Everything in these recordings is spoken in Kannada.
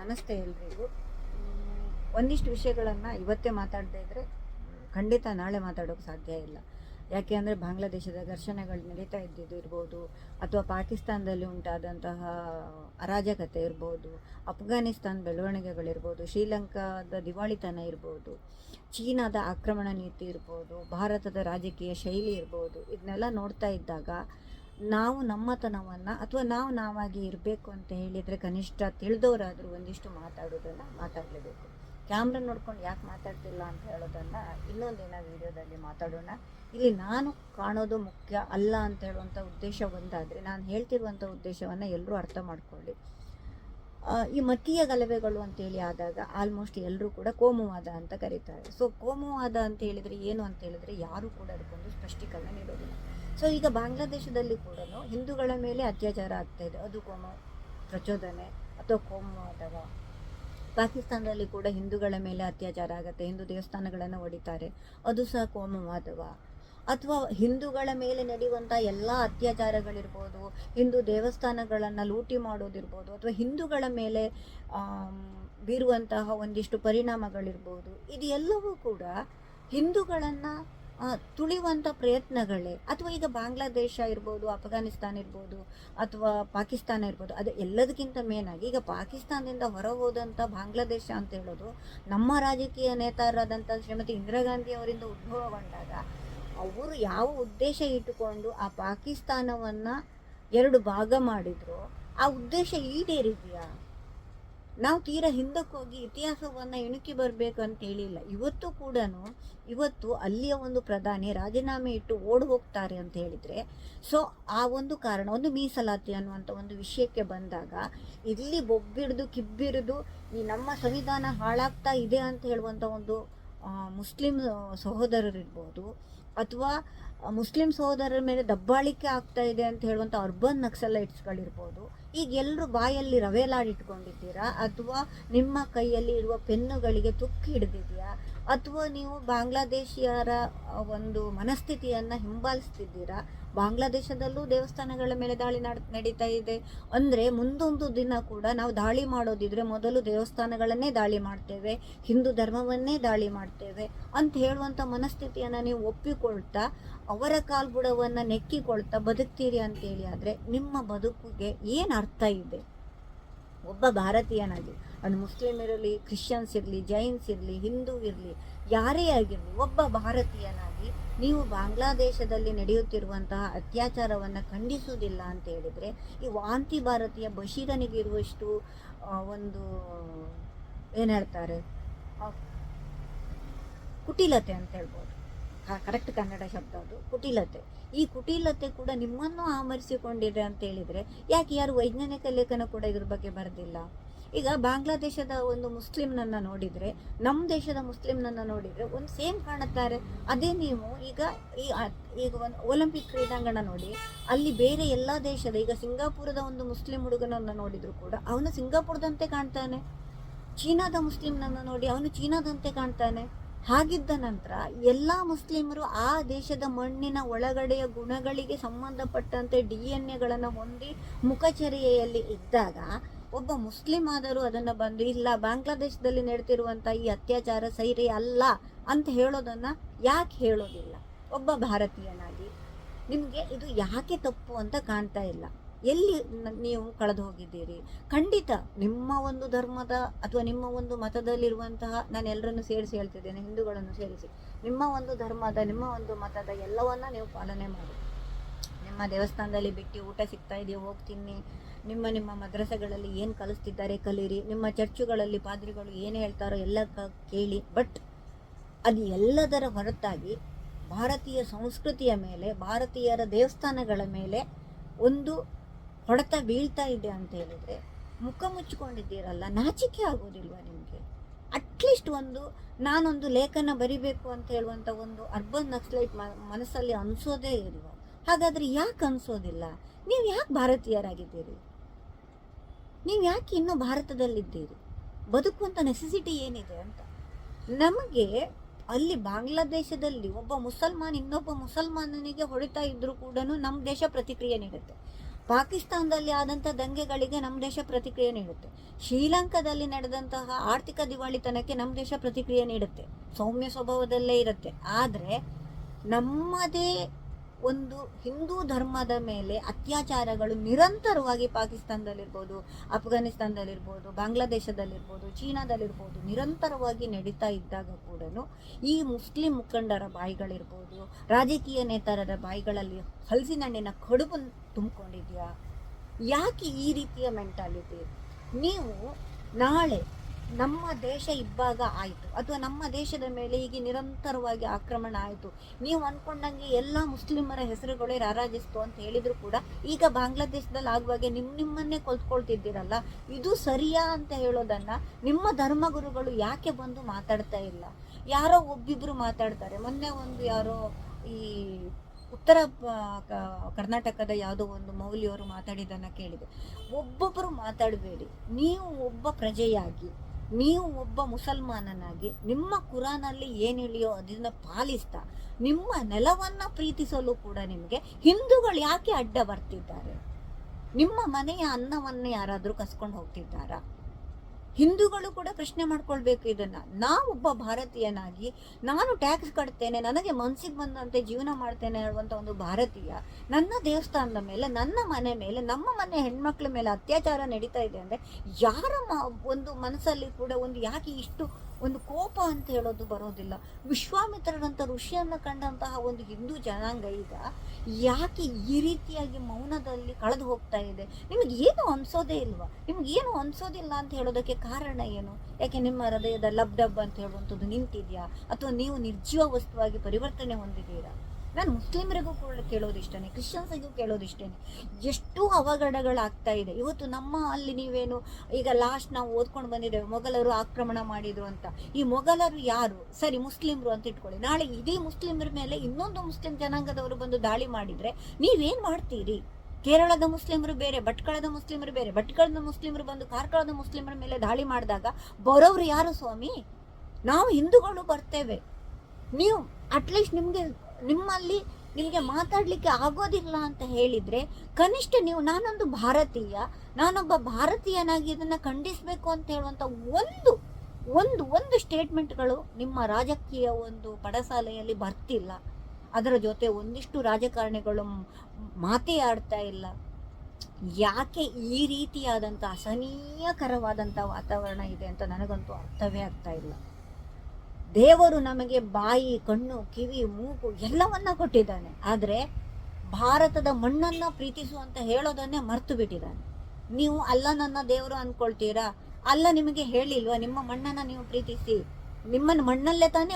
ನಮಸ್ತೆ ಎಲ್ರಿಗೂ. ಒಂದಿಷ್ಟು ವಿಷಯಗಳನ್ನು ಇವತ್ತೇ ಮಾತಾಡದೇ ಇದ್ದರೆ ಖಂಡಿತ ನಾಳೆ ಮಾತಾಡೋಕ್ಕೆ ಸಾಧ್ಯ ಇಲ್ಲ. ಯಾಕೆ ಅಂದರೆ ಬಾಂಗ್ಲಾದೇಶದ ಘರ್ಷಣೆಗಳು ನಡೀತಾ ಇದ್ದಿದ್ದು ಇರ್ಬೋದು, ಅಥವಾ ಪಾಕಿಸ್ತಾನದಲ್ಲಿ ಉಂಟಾದಂತಹ ಅರಾಜಕತೆ ಇರ್ಬೋದು, ಅಫ್ಘಾನಿಸ್ತಾನ್ ಬೆಳವಣಿಗೆಗಳಿರ್ಬೋದು ಶ್ರೀಲಂಕಾದ ದಿವಾಳಿತನ ಇರ್ಬೋದು, ಚೀನಾದ ಆಕ್ರಮಣ ನೀತಿ ಇರ್ಬೋದು, ಭಾರತದ ರಾಜಕೀಯ ಶೈಲಿ ಇರ್ಬೋದು, ಇದನ್ನೆಲ್ಲ ನೋಡ್ತಾ ಇದ್ದಾಗ ನಾವು ನಮ್ಮತನವನ್ನು ಅಥವಾ ನಾವು ನಾವಾಗಿ ಇರಬೇಕು ಅಂತ ಹೇಳಿದರೆ ಕನಿಷ್ಠ ತಿಳಿದವರಾದರೂ ಒಂದಿಷ್ಟು ಮಾತಾಡೋದನ್ನು ಮಾತಾಡಲೇಬೇಕು. ಕ್ಯಾಮ್ರಾ ನೋಡ್ಕೊಂಡು ಯಾಕೆ ಮಾತಾಡ್ತಿಲ್ಲ ಅಂತ ಹೇಳೋದನ್ನು ಇನ್ನೊಂದಿನ ವಿಡಿಯೋದಲ್ಲಿ ಮಾತಾಡೋಣ. ಇಲ್ಲಿ ನಾನು ಕಾಣೋದು ಮುಖ್ಯ ಅಲ್ಲ ಅಂತ ಹೇಳುವಂಥ ಉದ್ದೇಶ ಒಂದಾದರೆ ನಾನು ಹೇಳ್ತಿರುವಂಥ ಉದ್ದೇಶವನ್ನು ಎಲ್ಲರೂ ಅರ್ಥ ಮಾಡ್ಕೊಳ್ಳಿ. ಈ ಮತೀಯ ಗಲಭೆಗಳು ಅಂತೇಳಿ ಆದಾಗ ಆಲ್ಮೋಸ್ಟ್ ಎಲ್ಲರೂ ಕೂಡ ಕೋಮುವಾದ ಅಂತ ಕರೀತಾರೆ. ಸೊ ಕೋಮುವಾದ ಅಂತ ಹೇಳಿದರೆ ಏನು ಅಂತ ಹೇಳಿದರೆ ಯಾರೂ ಕೂಡ ಅದಕ್ಕೊಂದು ಸ್ಪಷ್ಟೀಕರಣ ನೀಡೋದಿಲ್ಲ. ಸೊ ಈಗ ಬಾಂಗ್ಲಾದೇಶದಲ್ಲಿ ಕೂಡ ಹಿಂದೂಗಳ ಮೇಲೆ ಅತ್ಯಾಚಾರ ಆಗ್ತಾ ಇದೆ. ಅದು ಕೋಮ ಪ್ರಚೋದನೆ ಅಥವಾ ಕೋಮುವಾದವ ಪಾಕಿಸ್ತಾನದಲ್ಲಿ ಕೂಡ ಹಿಂದೂಗಳ ಮೇಲೆ ಅತ್ಯಾಚಾರ ಆಗುತ್ತೆ. ಹಿಂದೂ ದೇವಸ್ಥಾನಗಳನ್ನು ಹೊಡಿತಾರೆ ಅದು ಸಹ ಕೋಮುವಾದವ. ಅಥವಾ ಹಿಂದೂಗಳ ಮೇಲೆ ನಡೆಯುವಂಥ ಎಲ್ಲ ಅತ್ಯಾಚಾರಗಳಿರ್ಬೋದು, ಹಿಂದೂ ದೇವಸ್ಥಾನಗಳನ್ನು ಲೂಟಿ ಮಾಡೋದಿರ್ಬೋದು, ಅಥವಾ ಹಿಂದೂಗಳ ಮೇಲೆ ಬೀರುವಂತಹ ಒಂದಿಷ್ಟು ಪರಿಣಾಮಗಳಿರ್ಬೋದು, ಇದು ಎಲ್ಲವೂ ಕೂಡ ಹಿಂದೂಗಳನ್ನು ತುಳಿಯುವಂಥ ಪ್ರಯತ್ನಗಳೇ. ಅಥವಾ ಈಗ ಬಾಂಗ್ಲಾದೇಶ ಇರ್ಬೋದು, ಅಫ್ಘಾನಿಸ್ತಾನ್ ಇರ್ಬೋದು, ಅಥವಾ ಪಾಕಿಸ್ತಾನ ಇರ್ಬೋದು, ಅದು ಎಲ್ಲದಕ್ಕಿಂತ ಮೇನಾಗಿ ಈಗ ಪಾಕಿಸ್ತಾನದಿಂದ ಹೊರ ಹೋದಂಥ ಬಾಂಗ್ಲಾದೇಶ ಅಂತ ಹೇಳೋದು ನಮ್ಮ ರಾಜಕೀಯ ನೇತಾರರಾದಂಥ ಶ್ರೀಮತಿ ಇಂದಿರಾ ಗಾಂಧಿ ಅವರಿಂದ ಉದ್ಭವಗೊಂಡಾಗ, ಅವರು ಯಾವ ಉದ್ದೇಶ ಇಟ್ಟುಕೊಂಡು ಆ ಪಾಕಿಸ್ತಾನವನ್ನು ಎರಡು ಭಾಗ ಮಾಡಿದ್ರು, ಆ ಉದ್ದೇಶ ಈಡೇರಿದೆಯಾ? ನಾವು ತೀರ ಹಿಂದಕ್ಕೆ ಹೋಗಿ ಇತಿಹಾಸವನ್ನು ಇಣುಕಿ ಬರಬೇಕು ಅಂತ ಹೇಳಿಲ್ಲ. ಇವತ್ತು ಕೂಡ ಇವತ್ತು ಅಲ್ಲಿಯ ಒಂದು ಪ್ರಧಾನಿ ರಾಜೀನಾಮೆ ಇಟ್ಟು ಓಡ್ ಹೋಗ್ತಾರೆ ಅಂತ ಹೇಳಿದರೆ, ಸೊ ಆ ಒಂದು ಕಾರಣ, ಒಂದು ಮೀಸಲಾತಿ ಅನ್ನುವಂಥ ಒಂದು ವಿಷಯಕ್ಕೆ ಬಂದಾಗ ಇಲ್ಲಿ ಬೊಬ್ಬಿಡ್ದು ಕಿಬ್ಬಿರಿದು ಈ ನಮ್ಮ ಸಂವಿಧಾನ ಹಾಳಾಗ್ತಾ ಇದೆ ಅಂತ ಹೇಳುವಂಥ ಒಂದು ಮುಸ್ಲಿಂ ಸಹೋದರರಿರ್ಬೋದು, ಅಥವಾ ಮುಸ್ಲಿಂ ಸಹೋದರರ ಮೇಲೆ ದಬ್ಬಾಳಿಕೆ ಆಗ್ತಾ ಇದೆ ಅಂತ ಹೇಳುವಂಥ ಅರ್ಬನ್ ನಕ್ಸಲೈಟ್ಸ್ಗಳಿರ್ಬೋದು ಈಗ ಎಲ್ಲರೂ ಬಾಯಲ್ಲಿ ರವೆಲಾಡಿ ಇಟ್ಕೊಂಡಿದ್ದೀರಾ? ಅಥವಾ ನಿಮ್ಮ ಕೈಯಲ್ಲಿ ಇರುವ ಪೆನ್ನುಗಳಿಗೆ ತುಕ್ಕು ಹಿಡಿದಿದೆಯಾ ಅಥವಾ ನೀವು ಬಾಂಗ್ಲಾದೇಶಿಯರ ಒಂದು ಮನಸ್ಥಿತಿಯನ್ನು ಹಿಂಬಾಲಿಸ್ತಿದ್ದೀರಾ? ಬಾಂಗ್ಲಾದೇಶದಲ್ಲೂ ದೇವಸ್ಥಾನಗಳ ಮೇಲೆ ದಾಳಿ ನಡ್, ನಡೀತಾ ಇದೆ. ಅಂದರೆ ಮುಂದೊಂದು ದಿನ ಕೂಡ ನಾವು ದಾಳಿ ಮಾಡೋದಿದ್ರೆ ಮೊದಲು ದೇವಸ್ಥಾನಗಳನ್ನೇ ದಾಳಿ ಮಾಡ್ತೇವೆ, ಹಿಂದೂ ಧರ್ಮವನ್ನೇ ದಾಳಿ ಮಾಡ್ತೇವೆ ಅಂತ ಹೇಳುವಂಥ ಮನಸ್ಥಿತಿಯನ್ನು ನೀವು ಒಪ್ಪಿಕೊಳ್ತಾ, ಅವರ ಕಾಲ್ಬುಡವನ್ನು ನೆಕ್ಕಿಕೊಳ್ತಾ ಬದುಕ್ತೀರಿ ಅಂತೇಳಿ ಆದರೆ ನಿಮ್ಮ ಬದುಕಿಗೆ ಏನು ಅರ್ಥ ಇದೆ? ಒಬ್ಬ ಭಾರತೀಯನಾಗಿ. ಅದು ಮುಸ್ಲಿಂ ಇರಲಿ, ಕ್ರಿಶ್ಚಿಯನ್ಸ್ ಇರಲಿ, ಜೈನ್ಸ್ ಇರಲಿ, ಹಿಂದೂ ಇರಲಿ, ಯಾರೇ ಆಗಿರಲಿ, ಒಬ್ಬ ಭಾರತೀಯನಾಗಿ ನೀವು ಬಾಂಗ್ಲಾದೇಶದಲ್ಲಿ ನಡೆಯುತ್ತಿರುವಂತಹ ಅತ್ಯಾಚಾರವನ್ನು ಖಂಡಿಸುವುದಿಲ್ಲ ಅಂತ ಹೇಳಿದರೆ, ಈ ವಾಂತಿ ಭಾರತೀಯ ಬಶೀರನಿಗಿರುವಷ್ಟು ಒಂದು, ಏನು ಹೇಳ್ತಾರೆ? ಕುಟಿಲತೆ ಅಂತ ಹೇಳ್ಬೋದು. ಕರೆಕ್ಟ್ ಕನ್ನಡ ಶಬ್ದ ಅದು. ಕುಟಿಲತೆ. ಈ ಕುಟಿಲತೆ ಕೂಡ ನಿಮ್ಮನ್ನು ಆಮರಿಸಿಕೊಂಡಿದೆ ಅಂತ ಹೇಳಿದರೆ, ಯಾಕೆ ಯಾರು ವೈಜ್ಞಾನಿಕ ಲೇಖನ ಕೂಡ ಇದ್ರ ಬಗ್ಗೆ ಬರೆದಿಲ್ಲ? ಈಗ ಬಾಂಗ್ಲಾದೇಶದ ಒಂದು ಮುಸ್ಲಿಮ್ನನ್ನ ನೋಡಿದರೆ ನಮ್ಮ ದೇಶದ ಮುಸ್ಲಿಮ್ನನ್ನ ನೋಡಿದರೆ ಒಂದು ಸೇಮ್ ಕಾಣುತ್ತಾರೆ. ಅದೇ ನೀವು ಈಗ ಈ ಈಗ ಒಂದು ಒಲಿಂಪಿಕ್ ಕ್ರೀಡಾಂಗಣ ನೋಡಿ, ಅಲ್ಲಿ ಬೇರೆ ಎಲ್ಲ ದೇಶದ, ಈಗ ಸಿಂಗಾಪುರದ ಒಂದು ಮುಸ್ಲಿಂ ಹುಡುಗನನ್ನು ನೋಡಿದ್ರು ಕೂಡ ಅವನು ಸಿಂಗಾಪುರದಂತೆ ಕಾಣ್ತಾನೆ. ಚೀನಾದ ಮುಸ್ಲಿಮ್ನನ್ನು ನೋಡಿ ಅವನು ಚೀನಾದಂತೆ ಕಾಣ್ತಾನೆ. ಹಾಗಿದ್ದ ನಂತರ ಎಲ್ಲ ಮುಸ್ಲಿಮರು ಆ ದೇಶದ ಮಣ್ಣಿನ ಒಳಗಡೆಯ ಗುಣಗಳಿಗೆ ಸಂಬಂಧಪಟ್ಟಂತೆ ಡಿ ಎನ್ ಎಗಳನ್ನು ಹೊಂದಿ ಮುಖಚರ್ಯೆಯಲ್ಲಿ ಇದ್ದಾಗ ಒಬ್ಬ ಮುಸ್ಲಿಂ ಆದರೂ ಅದನ್ನು ಬಂದು, ಇಲ್ಲ, ಬಾಂಗ್ಲಾದೇಶದಲ್ಲಿ ನಡೆತಿರುವಂಥ ಈ ಅತ್ಯಾಚಾರ ಸೈರಿ ಅಲ್ಲ ಅಂತ ಹೇಳೋದನ್ನ ಯಾಕೆ ಹೇಳೋದಿಲ್ಲ? ಒಬ್ಬ ಭಾರತೀಯನಾಗಿ. ನಿಮಗೆ ಇದು ಯಾಕೆ ತಪ್ಪು ಅಂತ ಕಾಣ್ತಾ ಇಲ್ಲ. ಎಲ್ಲಿ ನೀವು ಕಳೆದು ಹೋಗಿದ್ದೀರಿ? ಖಂಡಿತ ನಿಮ್ಮ ಒಂದು ಧರ್ಮದ ಅಥವಾ ನಿಮ್ಮ ಒಂದು ಮತದಲ್ಲಿರುವಂತಹ, ನಾನು ಎಲ್ಲರನ್ನು ಸೇರಿಸಿ ಹೇಳ್ತಿದ್ದೇನೆ, ಹಿಂದೂಗಳನ್ನು ಸೇರಿಸಿ. ನಿಮ್ಮ ಒಂದು ಧರ್ಮದ, ನಿಮ್ಮ ಒಂದು ಮತದ ಎಲ್ಲವನ್ನ ನೀವು ಪಾಲನೆ ಮಾಡಿ. ನಿಮ್ಮ ದೇವಸ್ಥಾನದಲ್ಲಿ ಬಿಟ್ಟು ಊಟ ಸಿಗ್ತಾ ಇದೆಯೋ? ಹೋಗಿ ತಿನ್ನಿ ನಿಮ್ಮ ನಿಮ್ಮ ಮದ್ರಸೆಗಳಲ್ಲಿ ಏನು ಕಲಿಸ್ತಿದ್ದಾರೆ ಕಲೀರಿ, ನಿಮ್ಮ ಚರ್ಚುಗಳಲ್ಲಿ ಪಾದ್ರಿಗಳು ಏನು ಹೇಳ್ತಾರೋ ಎಲ್ಲ ಕೇಳಿ, ಬಟ್ ಅದು ಎಲ್ಲದರ ಹೊರತಾಗಿ ಭಾರತೀಯ ಸಂಸ್ಕೃತಿಯ ಮೇಲೆ, ಭಾರತೀಯರ ದೇವಸ್ಥಾನಗಳ ಮೇಲೆ ಒಂದು ಹೊಡೆತ ಬೀಳ್ತಾ ಇದೆ ಅಂತ ಹೇಳಿದರೆ ಮುಖ ಮುಚ್ಚಿಕೊಂಡಿದ್ದೀರಲ್ಲ ನಾಚಿಕೆ ಆಗೋದಿಲ್ವಾ ನಿಮಗೆ? ಅಟ್ಲೀಸ್ಟ್ ಒಂದು ನಾನೊಂದು ಲೇಖನ ಬರಿಬೇಕು ಅಂತ ಹೇಳುವಂಥ ಒಂದು ಅರ್ಬನ್ ನಕ್ಸಲೈಟ್ ಮನಸ್ಸಲ್ಲಿ ಅನಿಸೋದೇ ಇಲ್ವ? ಹಾಗಾದರೆ ಯಾಕೆ ಅನಿಸೋದಿಲ್ಲ? ನೀವು ಯಾಕೆ ಭಾರತೀಯರಾಗಿದ್ದೀರಿ? ನೀವು ಯಾಕೆ ಇನ್ನೂ ಭಾರತದಲ್ಲಿದ್ದೀರಿ? ಬದುಕುವಂಥ ನೆಸೆಸಿಟಿ ಏನಿದೆ ಅಂತ? ನಮಗೆ ಅಲ್ಲಿ ಬಾಂಗ್ಲಾದೇಶದಲ್ಲಿ ಒಬ್ಬ ಮುಸಲ್ಮಾನ್ ಇನ್ನೊಬ್ಬ ಮುಸಲ್ಮಾನನಿಗೆ ಹೊಡಿತಾ ಇದ್ದರೂ ಕೂಡ ನಮ್ಮ ದೇಶ ಪ್ರತಿಕ್ರಿಯೆ ನೀಡುತ್ತೆ. ಪಾಕಿಸ್ತಾನದಲ್ಲಿ ಆದಂಥ ದಂಗೆಗಳಿಗೆ ನಮ್ಮ ದೇಶ ಪ್ರತಿಕ್ರಿಯೆ ನೀಡುತ್ತೆ. ಶ್ರೀಲಂಕಾದಲ್ಲಿ ನಡೆದಂತಹ ಆರ್ಥಿಕ ದಿವಾಳಿತನಕ್ಕೆ ನಮ್ಮ ದೇಶ ಪ್ರತಿಕ್ರಿಯೆ ನೀಡುತ್ತೆ. ಸೌಮ್ಯ ಸ್ವಭಾವದಲ್ಲೇ ಇರುತ್ತೆ. ಆದರೆ ನಮ್ಮದೇ ಒಂದು ಹಿಂದೂ ಧರ್ಮದ ಮೇಲೆ ಅತ್ಯಾಚಾರಗಳು ನಿರಂತರವಾಗಿ ಪಾಕಿಸ್ತಾನದಲ್ಲಿರ್ಬೋದು, ಅಫ್ಘಾನಿಸ್ತಾನದಲ್ಲಿರ್ಬೋದು, ಬಾಂಗ್ಲಾದೇಶದಲ್ಲಿರ್ಬೋದು, ಚೀನಾದಲ್ಲಿರ್ಬೋದು ನಿರಂತರವಾಗಿ ನಡೀತಾ ಇದ್ದಾಗ ಕೂಡ ಈ ಮುಸ್ಲಿಂ ಮುಖಂಡರ ಬಾಯಿಗಳಿರ್ಬೋದು, ರಾಜಕೀಯ ನೇತಾರರ ಬಾಯಿಗಳಲ್ಲಿ ಹಲಸಿನಣ್ಣಿನ ಕಡುಬು ತುಂಬಿಕೊಂಡಿದ್ಯಾ? ಯಾಕೆ ಈ ರೀತಿಯ ಮೆಂಟಾಲಿಟಿ? ನೀವು ನಾಳೆ ನಮ್ಮ ದೇಶ ಇಬ್ಬಾಗ ಆಯಿತು. ಅಥವಾ ನಮ್ಮ ದೇಶದ ಮೇಲೆ ಹೀಗೆ ನಿರಂತರವಾಗಿ ಆಕ್ರಮಣ ಆಯಿತು. ನೀವು ಅಂದ್ಕೊಂಡಂಗೆ ಎಲ್ಲ ಮುಸ್ಲಿಮರ ಹೆಸರುಗಳೇ ರಾರಾಜಿಸ್ತು ಅಂತ ಹೇಳಿದ್ರು ಕೂಡ ಈಗ ಬಾಂಗ್ಲಾದೇಶದಲ್ಲಿ ಆಗುವಾಗೆ ನಿಮ್ಮ ನಿಮ್ಮನ್ನೇ ಕೊಲ್ತ್ಕೊಳ್ತಿದ್ದೀರಲ್ಲ. ಇದು ಸರಿಯಾ ಅಂತ ಹೇಳೋದನ್ನ ನಿಮ್ಮ ಧರ್ಮಗುರುಗಳು ಯಾಕೆ ಬಂದು ಮಾತಾಡ್ತಾ ಇಲ್ಲ? ಯಾರೋ ಒಬ್ಬಿಬ್ರು ಮಾತಾಡ್ತಾರೆ. ಮೊನ್ನೆ ಒಂದು ಯಾರೋ ಈ ಉತ್ತರ ಕರ್ನಾಟಕದ ಯಾವುದೋ ಒಂದು ಮೌಲ್ಯವರು ಮಾತಾಡಿದ್ದನ್ನು ಕೇಳಿದೆ. ಒಬ್ಬೊಬ್ಬರು ಮಾತಾಡಬೇಡಿ. ನೀವು ಒಬ್ಬ ಪ್ರಜೆಯಾಗಿ. ನೀವು ಒಬ್ಬ ಮುಸಲ್ಮಾನನಾಗಿ ನಿಮ್ಮ ಕುರಾನಲ್ಲಿ ಏನು ಹೇಳಿಯೋ ಅದನ್ನ ಪಾಲಿಸ್ತಾ ನಿಮ್ಮ ನೆಲವನ್ನ ಪ್ರೀತಿಸಲು ಕೂಡ ನಿಮಗೆ ಹಿಂದೂಗಳು ಯಾಕೆ ಅಡ್ಡ ಬರ್ತಿದ್ದಾರೆ? ನಿಮ್ಮ ಮನೆಯ ಅನ್ನವನ್ನು ಯಾರಾದರೂ ಕಸ್ಕೊಂಡು ಹೋಗ್ತಿದ್ದಾರಾ? ಹಿಂದೂಗಳು ಕೂಡ ಪ್ರಶ್ನೆ ಮಾಡ್ಕೊಳ್ಬೇಕು ಇದನ್ನ. ನಾವೊಬ್ಬ ಭಾರತೀಯನಾಗಿ, ನಾನು ಟ್ಯಾಕ್ಸ್ ಕಟ್ತೇನೆ, ನನಗೆ ಮನ್ಸಿಗೆ ಬಂದಂತೆ ಜೀವನ ಮಾಡ್ತೇನೆ ಹೇಳುವಂತ ಒಂದು ಭಾರತೀಯ, ನನ್ನ ದೇವಸ್ಥಾನದ ಮೇಲೆ, ನನ್ನ ಮನೆ ಮೇಲೆ, ನಮ್ಮ ಮನೆ ಹೆಣ್ಮಕ್ಳ ಮೇಲೆ ಅತ್ಯಾಚಾರ ನಡೀತಾ ಇದೆ ಅಂದ್ರೆ ಯಾರ ಒಂದು ಮನಸ್ಸಲ್ಲಿ ಕೂಡ ಒಂದು ಯಾಕೆ ಇಷ್ಟು ಒಂದು ಕೋಪ ಅಂತ ಹೇಳೋದು ಬರೋದಿಲ್ಲ. ವಿಶ್ವಾಮಿತ್ರರಂತ ಋಷಿಯನ್ನು ಕಂಡಂತಹ ಒಂದು ಹಿಂದೂ ಜನಾಂಗ ಈಗ ಯಾಕೆ ಈ ರೀತಿಯಾಗಿ ಮೌನದಲ್ಲಿ ಕಳೆದು ಹೋಗ್ತಾ ಇದೆ? ನಿಮಗೆ ಏನು ಅನ್ಸೋದೇ ಇಲ್ವಾ? ನಿಮ್ಗೆ ಏನು ಅನ್ಸೋದಿಲ್ಲ ಅಂತ ಹೇಳೋದಕ್ಕೆ ಕಾರಣ ಏನು? ಯಾಕೆ ನಿಮ್ಮ ಹೃದಯದ ಲಬ್ ಡಬ್ ಅಂತ ಹೇಳುವಂಥದ್ದು ನಿಂತಿದೆಯಾ? ಅಥವಾ ನೀವು ನಿರ್ಜೀವ ವಸ್ತುವಾಗಿ ಪರಿವರ್ತನೆ ಹೊಂದಿದ್ದೀರಾ? ನಾನು ಮುಸ್ಲಿಮರಿಗೂ ಕೂಡ ಕೇಳೋದು ಇಷ್ಟನೇ ಕ್ರಿಶ್ಚಿಯನ್ಸಿಗೂ ಕೇಳೋದು ಇಷ್ಟನೇ ಎಷ್ಟು ಅವಘಡಗಳಾಗ್ತಾ ಇದೆ. ಇವತ್ತು ನಮ್ಮ ಅಲ್ಲಿ ನೀವೇನು ಈಗ ಲಾಸ್ಟ್ ನಾವು ಓದ್ಕೊಂಡು ಬಂದಿದ್ದೇವೆ, ಮೊಘಲರು ಆಕ್ರಮಣ ಮಾಡಿದ್ರು ಅಂತ. ಈ ಮೊಘಲರು ಯಾರು? ಸರಿ, ಮುಸ್ಲಿಮರು ಅಂತ ಇಟ್ಕೊಳ್ಳಿ. ನಾಳೆ ಇದೇ ಮುಸ್ಲಿಮರ ಮೇಲೆ ಇನ್ನೊಂದು ಮುಸ್ಲಿಂ ಜನಾಂಗದವರು ಬಂದು ದಾಳಿ ಮಾಡಿದರೆ ನೀವೇನು ಮಾಡ್ತೀರಿ? ಕೇರಳದ ಮುಸ್ಲಿಮರು ಬೇರೆ, ಭಟ್ಕಳದ ಮುಸ್ಲಿಮರು ಬೇರೆ. ಭಟ್ಕಳದ ಮುಸ್ಲಿಮರು ಬಂದು ಕಾರ್ಕಳದ ಮುಸ್ಲಿಮರ ಮೇಲೆ ದಾಳಿ ಮಾಡಿದಾಗ ಬರೋರು ಯಾರು ಸ್ವಾಮಿ? ನಾವು ಹಿಂದೂಗಳು ಬರ್ತೇವೆ. ನೀವು ಅಟ್ಲೀಸ್ಟ್ ನಿಮಗೆ ನಿಮ್ಮಲ್ಲಿ ನಿಮಗೆ ಮಾತಾಡಲಿಕ್ಕೆ ಆಗೋದಿಲ್ಲ ಅಂತ ಹೇಳಿದರೆ ಕನಿಷ್ಠ ನೀವು ನಾನೊಂದು ಭಾರತೀಯ, ನಾನೊಬ್ಬ ಭಾರತೀಯನಾಗಿ ಇದನ್ನು ಖಂಡಿಸಬೇಕು ಅಂತ ಹೇಳುವಂಥ ಒಂದು ಒಂದು ಒಂದು ಸ್ಟೇಟ್ಮೆಂಟ್ಗಳು ನಿಮ್ಮ ರಾಜಕೀಯ ಒಂದು ಪಡಸಾಲೆಯಲ್ಲಿ ಬರ್ತಿಲ್ಲ. ಅದರ ಜೊತೆ ಒಂದಿಷ್ಟು ರಾಜಕಾರಣಿಗಳು ಮಾತೇ ಆಡ್ತಾ ಇಲ್ಲ. ಯಾಕೆ ಈ ರೀತಿಯಾದಂಥ ಅಸಹನೀಯಕರವಾದಂಥ ವಾತಾವರಣ ಇದೆ ಅಂತ ನನಗಂತೂ ಅರ್ಥವೇ ಆಗ್ತಾ ಇಲ್ಲ. ದೇವರು ನಮಗೆ ಬಾಯಿ, ಕಣ್ಣು, ಕಿವಿ, ಮೂಗು ಎಲ್ಲವನ್ನ ಕೊಟ್ಟಿದ್ದಾನೆ. ಆದರೆ ಭಾರತದ ಮಣ್ಣನ್ನ ಪ್ರೀತಿಸು ಅಂತ ಹೇಳೋದನ್ನೇ ಮರ್ತು ಬಿಟ್ಟಿದ್ದಾನೆ. ನೀವು ಅಲ್ಲ ನನ್ನ ದೇವರು ಅಂದ್ಕೊಳ್ತೀರಾ ಅಲ್ಲ ನಿಮಗೆ ಹೇಳಿಲ್ವಾ? ನಿಮ್ಮ ಮಣ್ಣನ್ನ ನೀವು ಪ್ರೀತಿಸಿ. ನಿಮ್ಮನ್ನು ಮಣ್ಣಲ್ಲೇ ತಾನೇ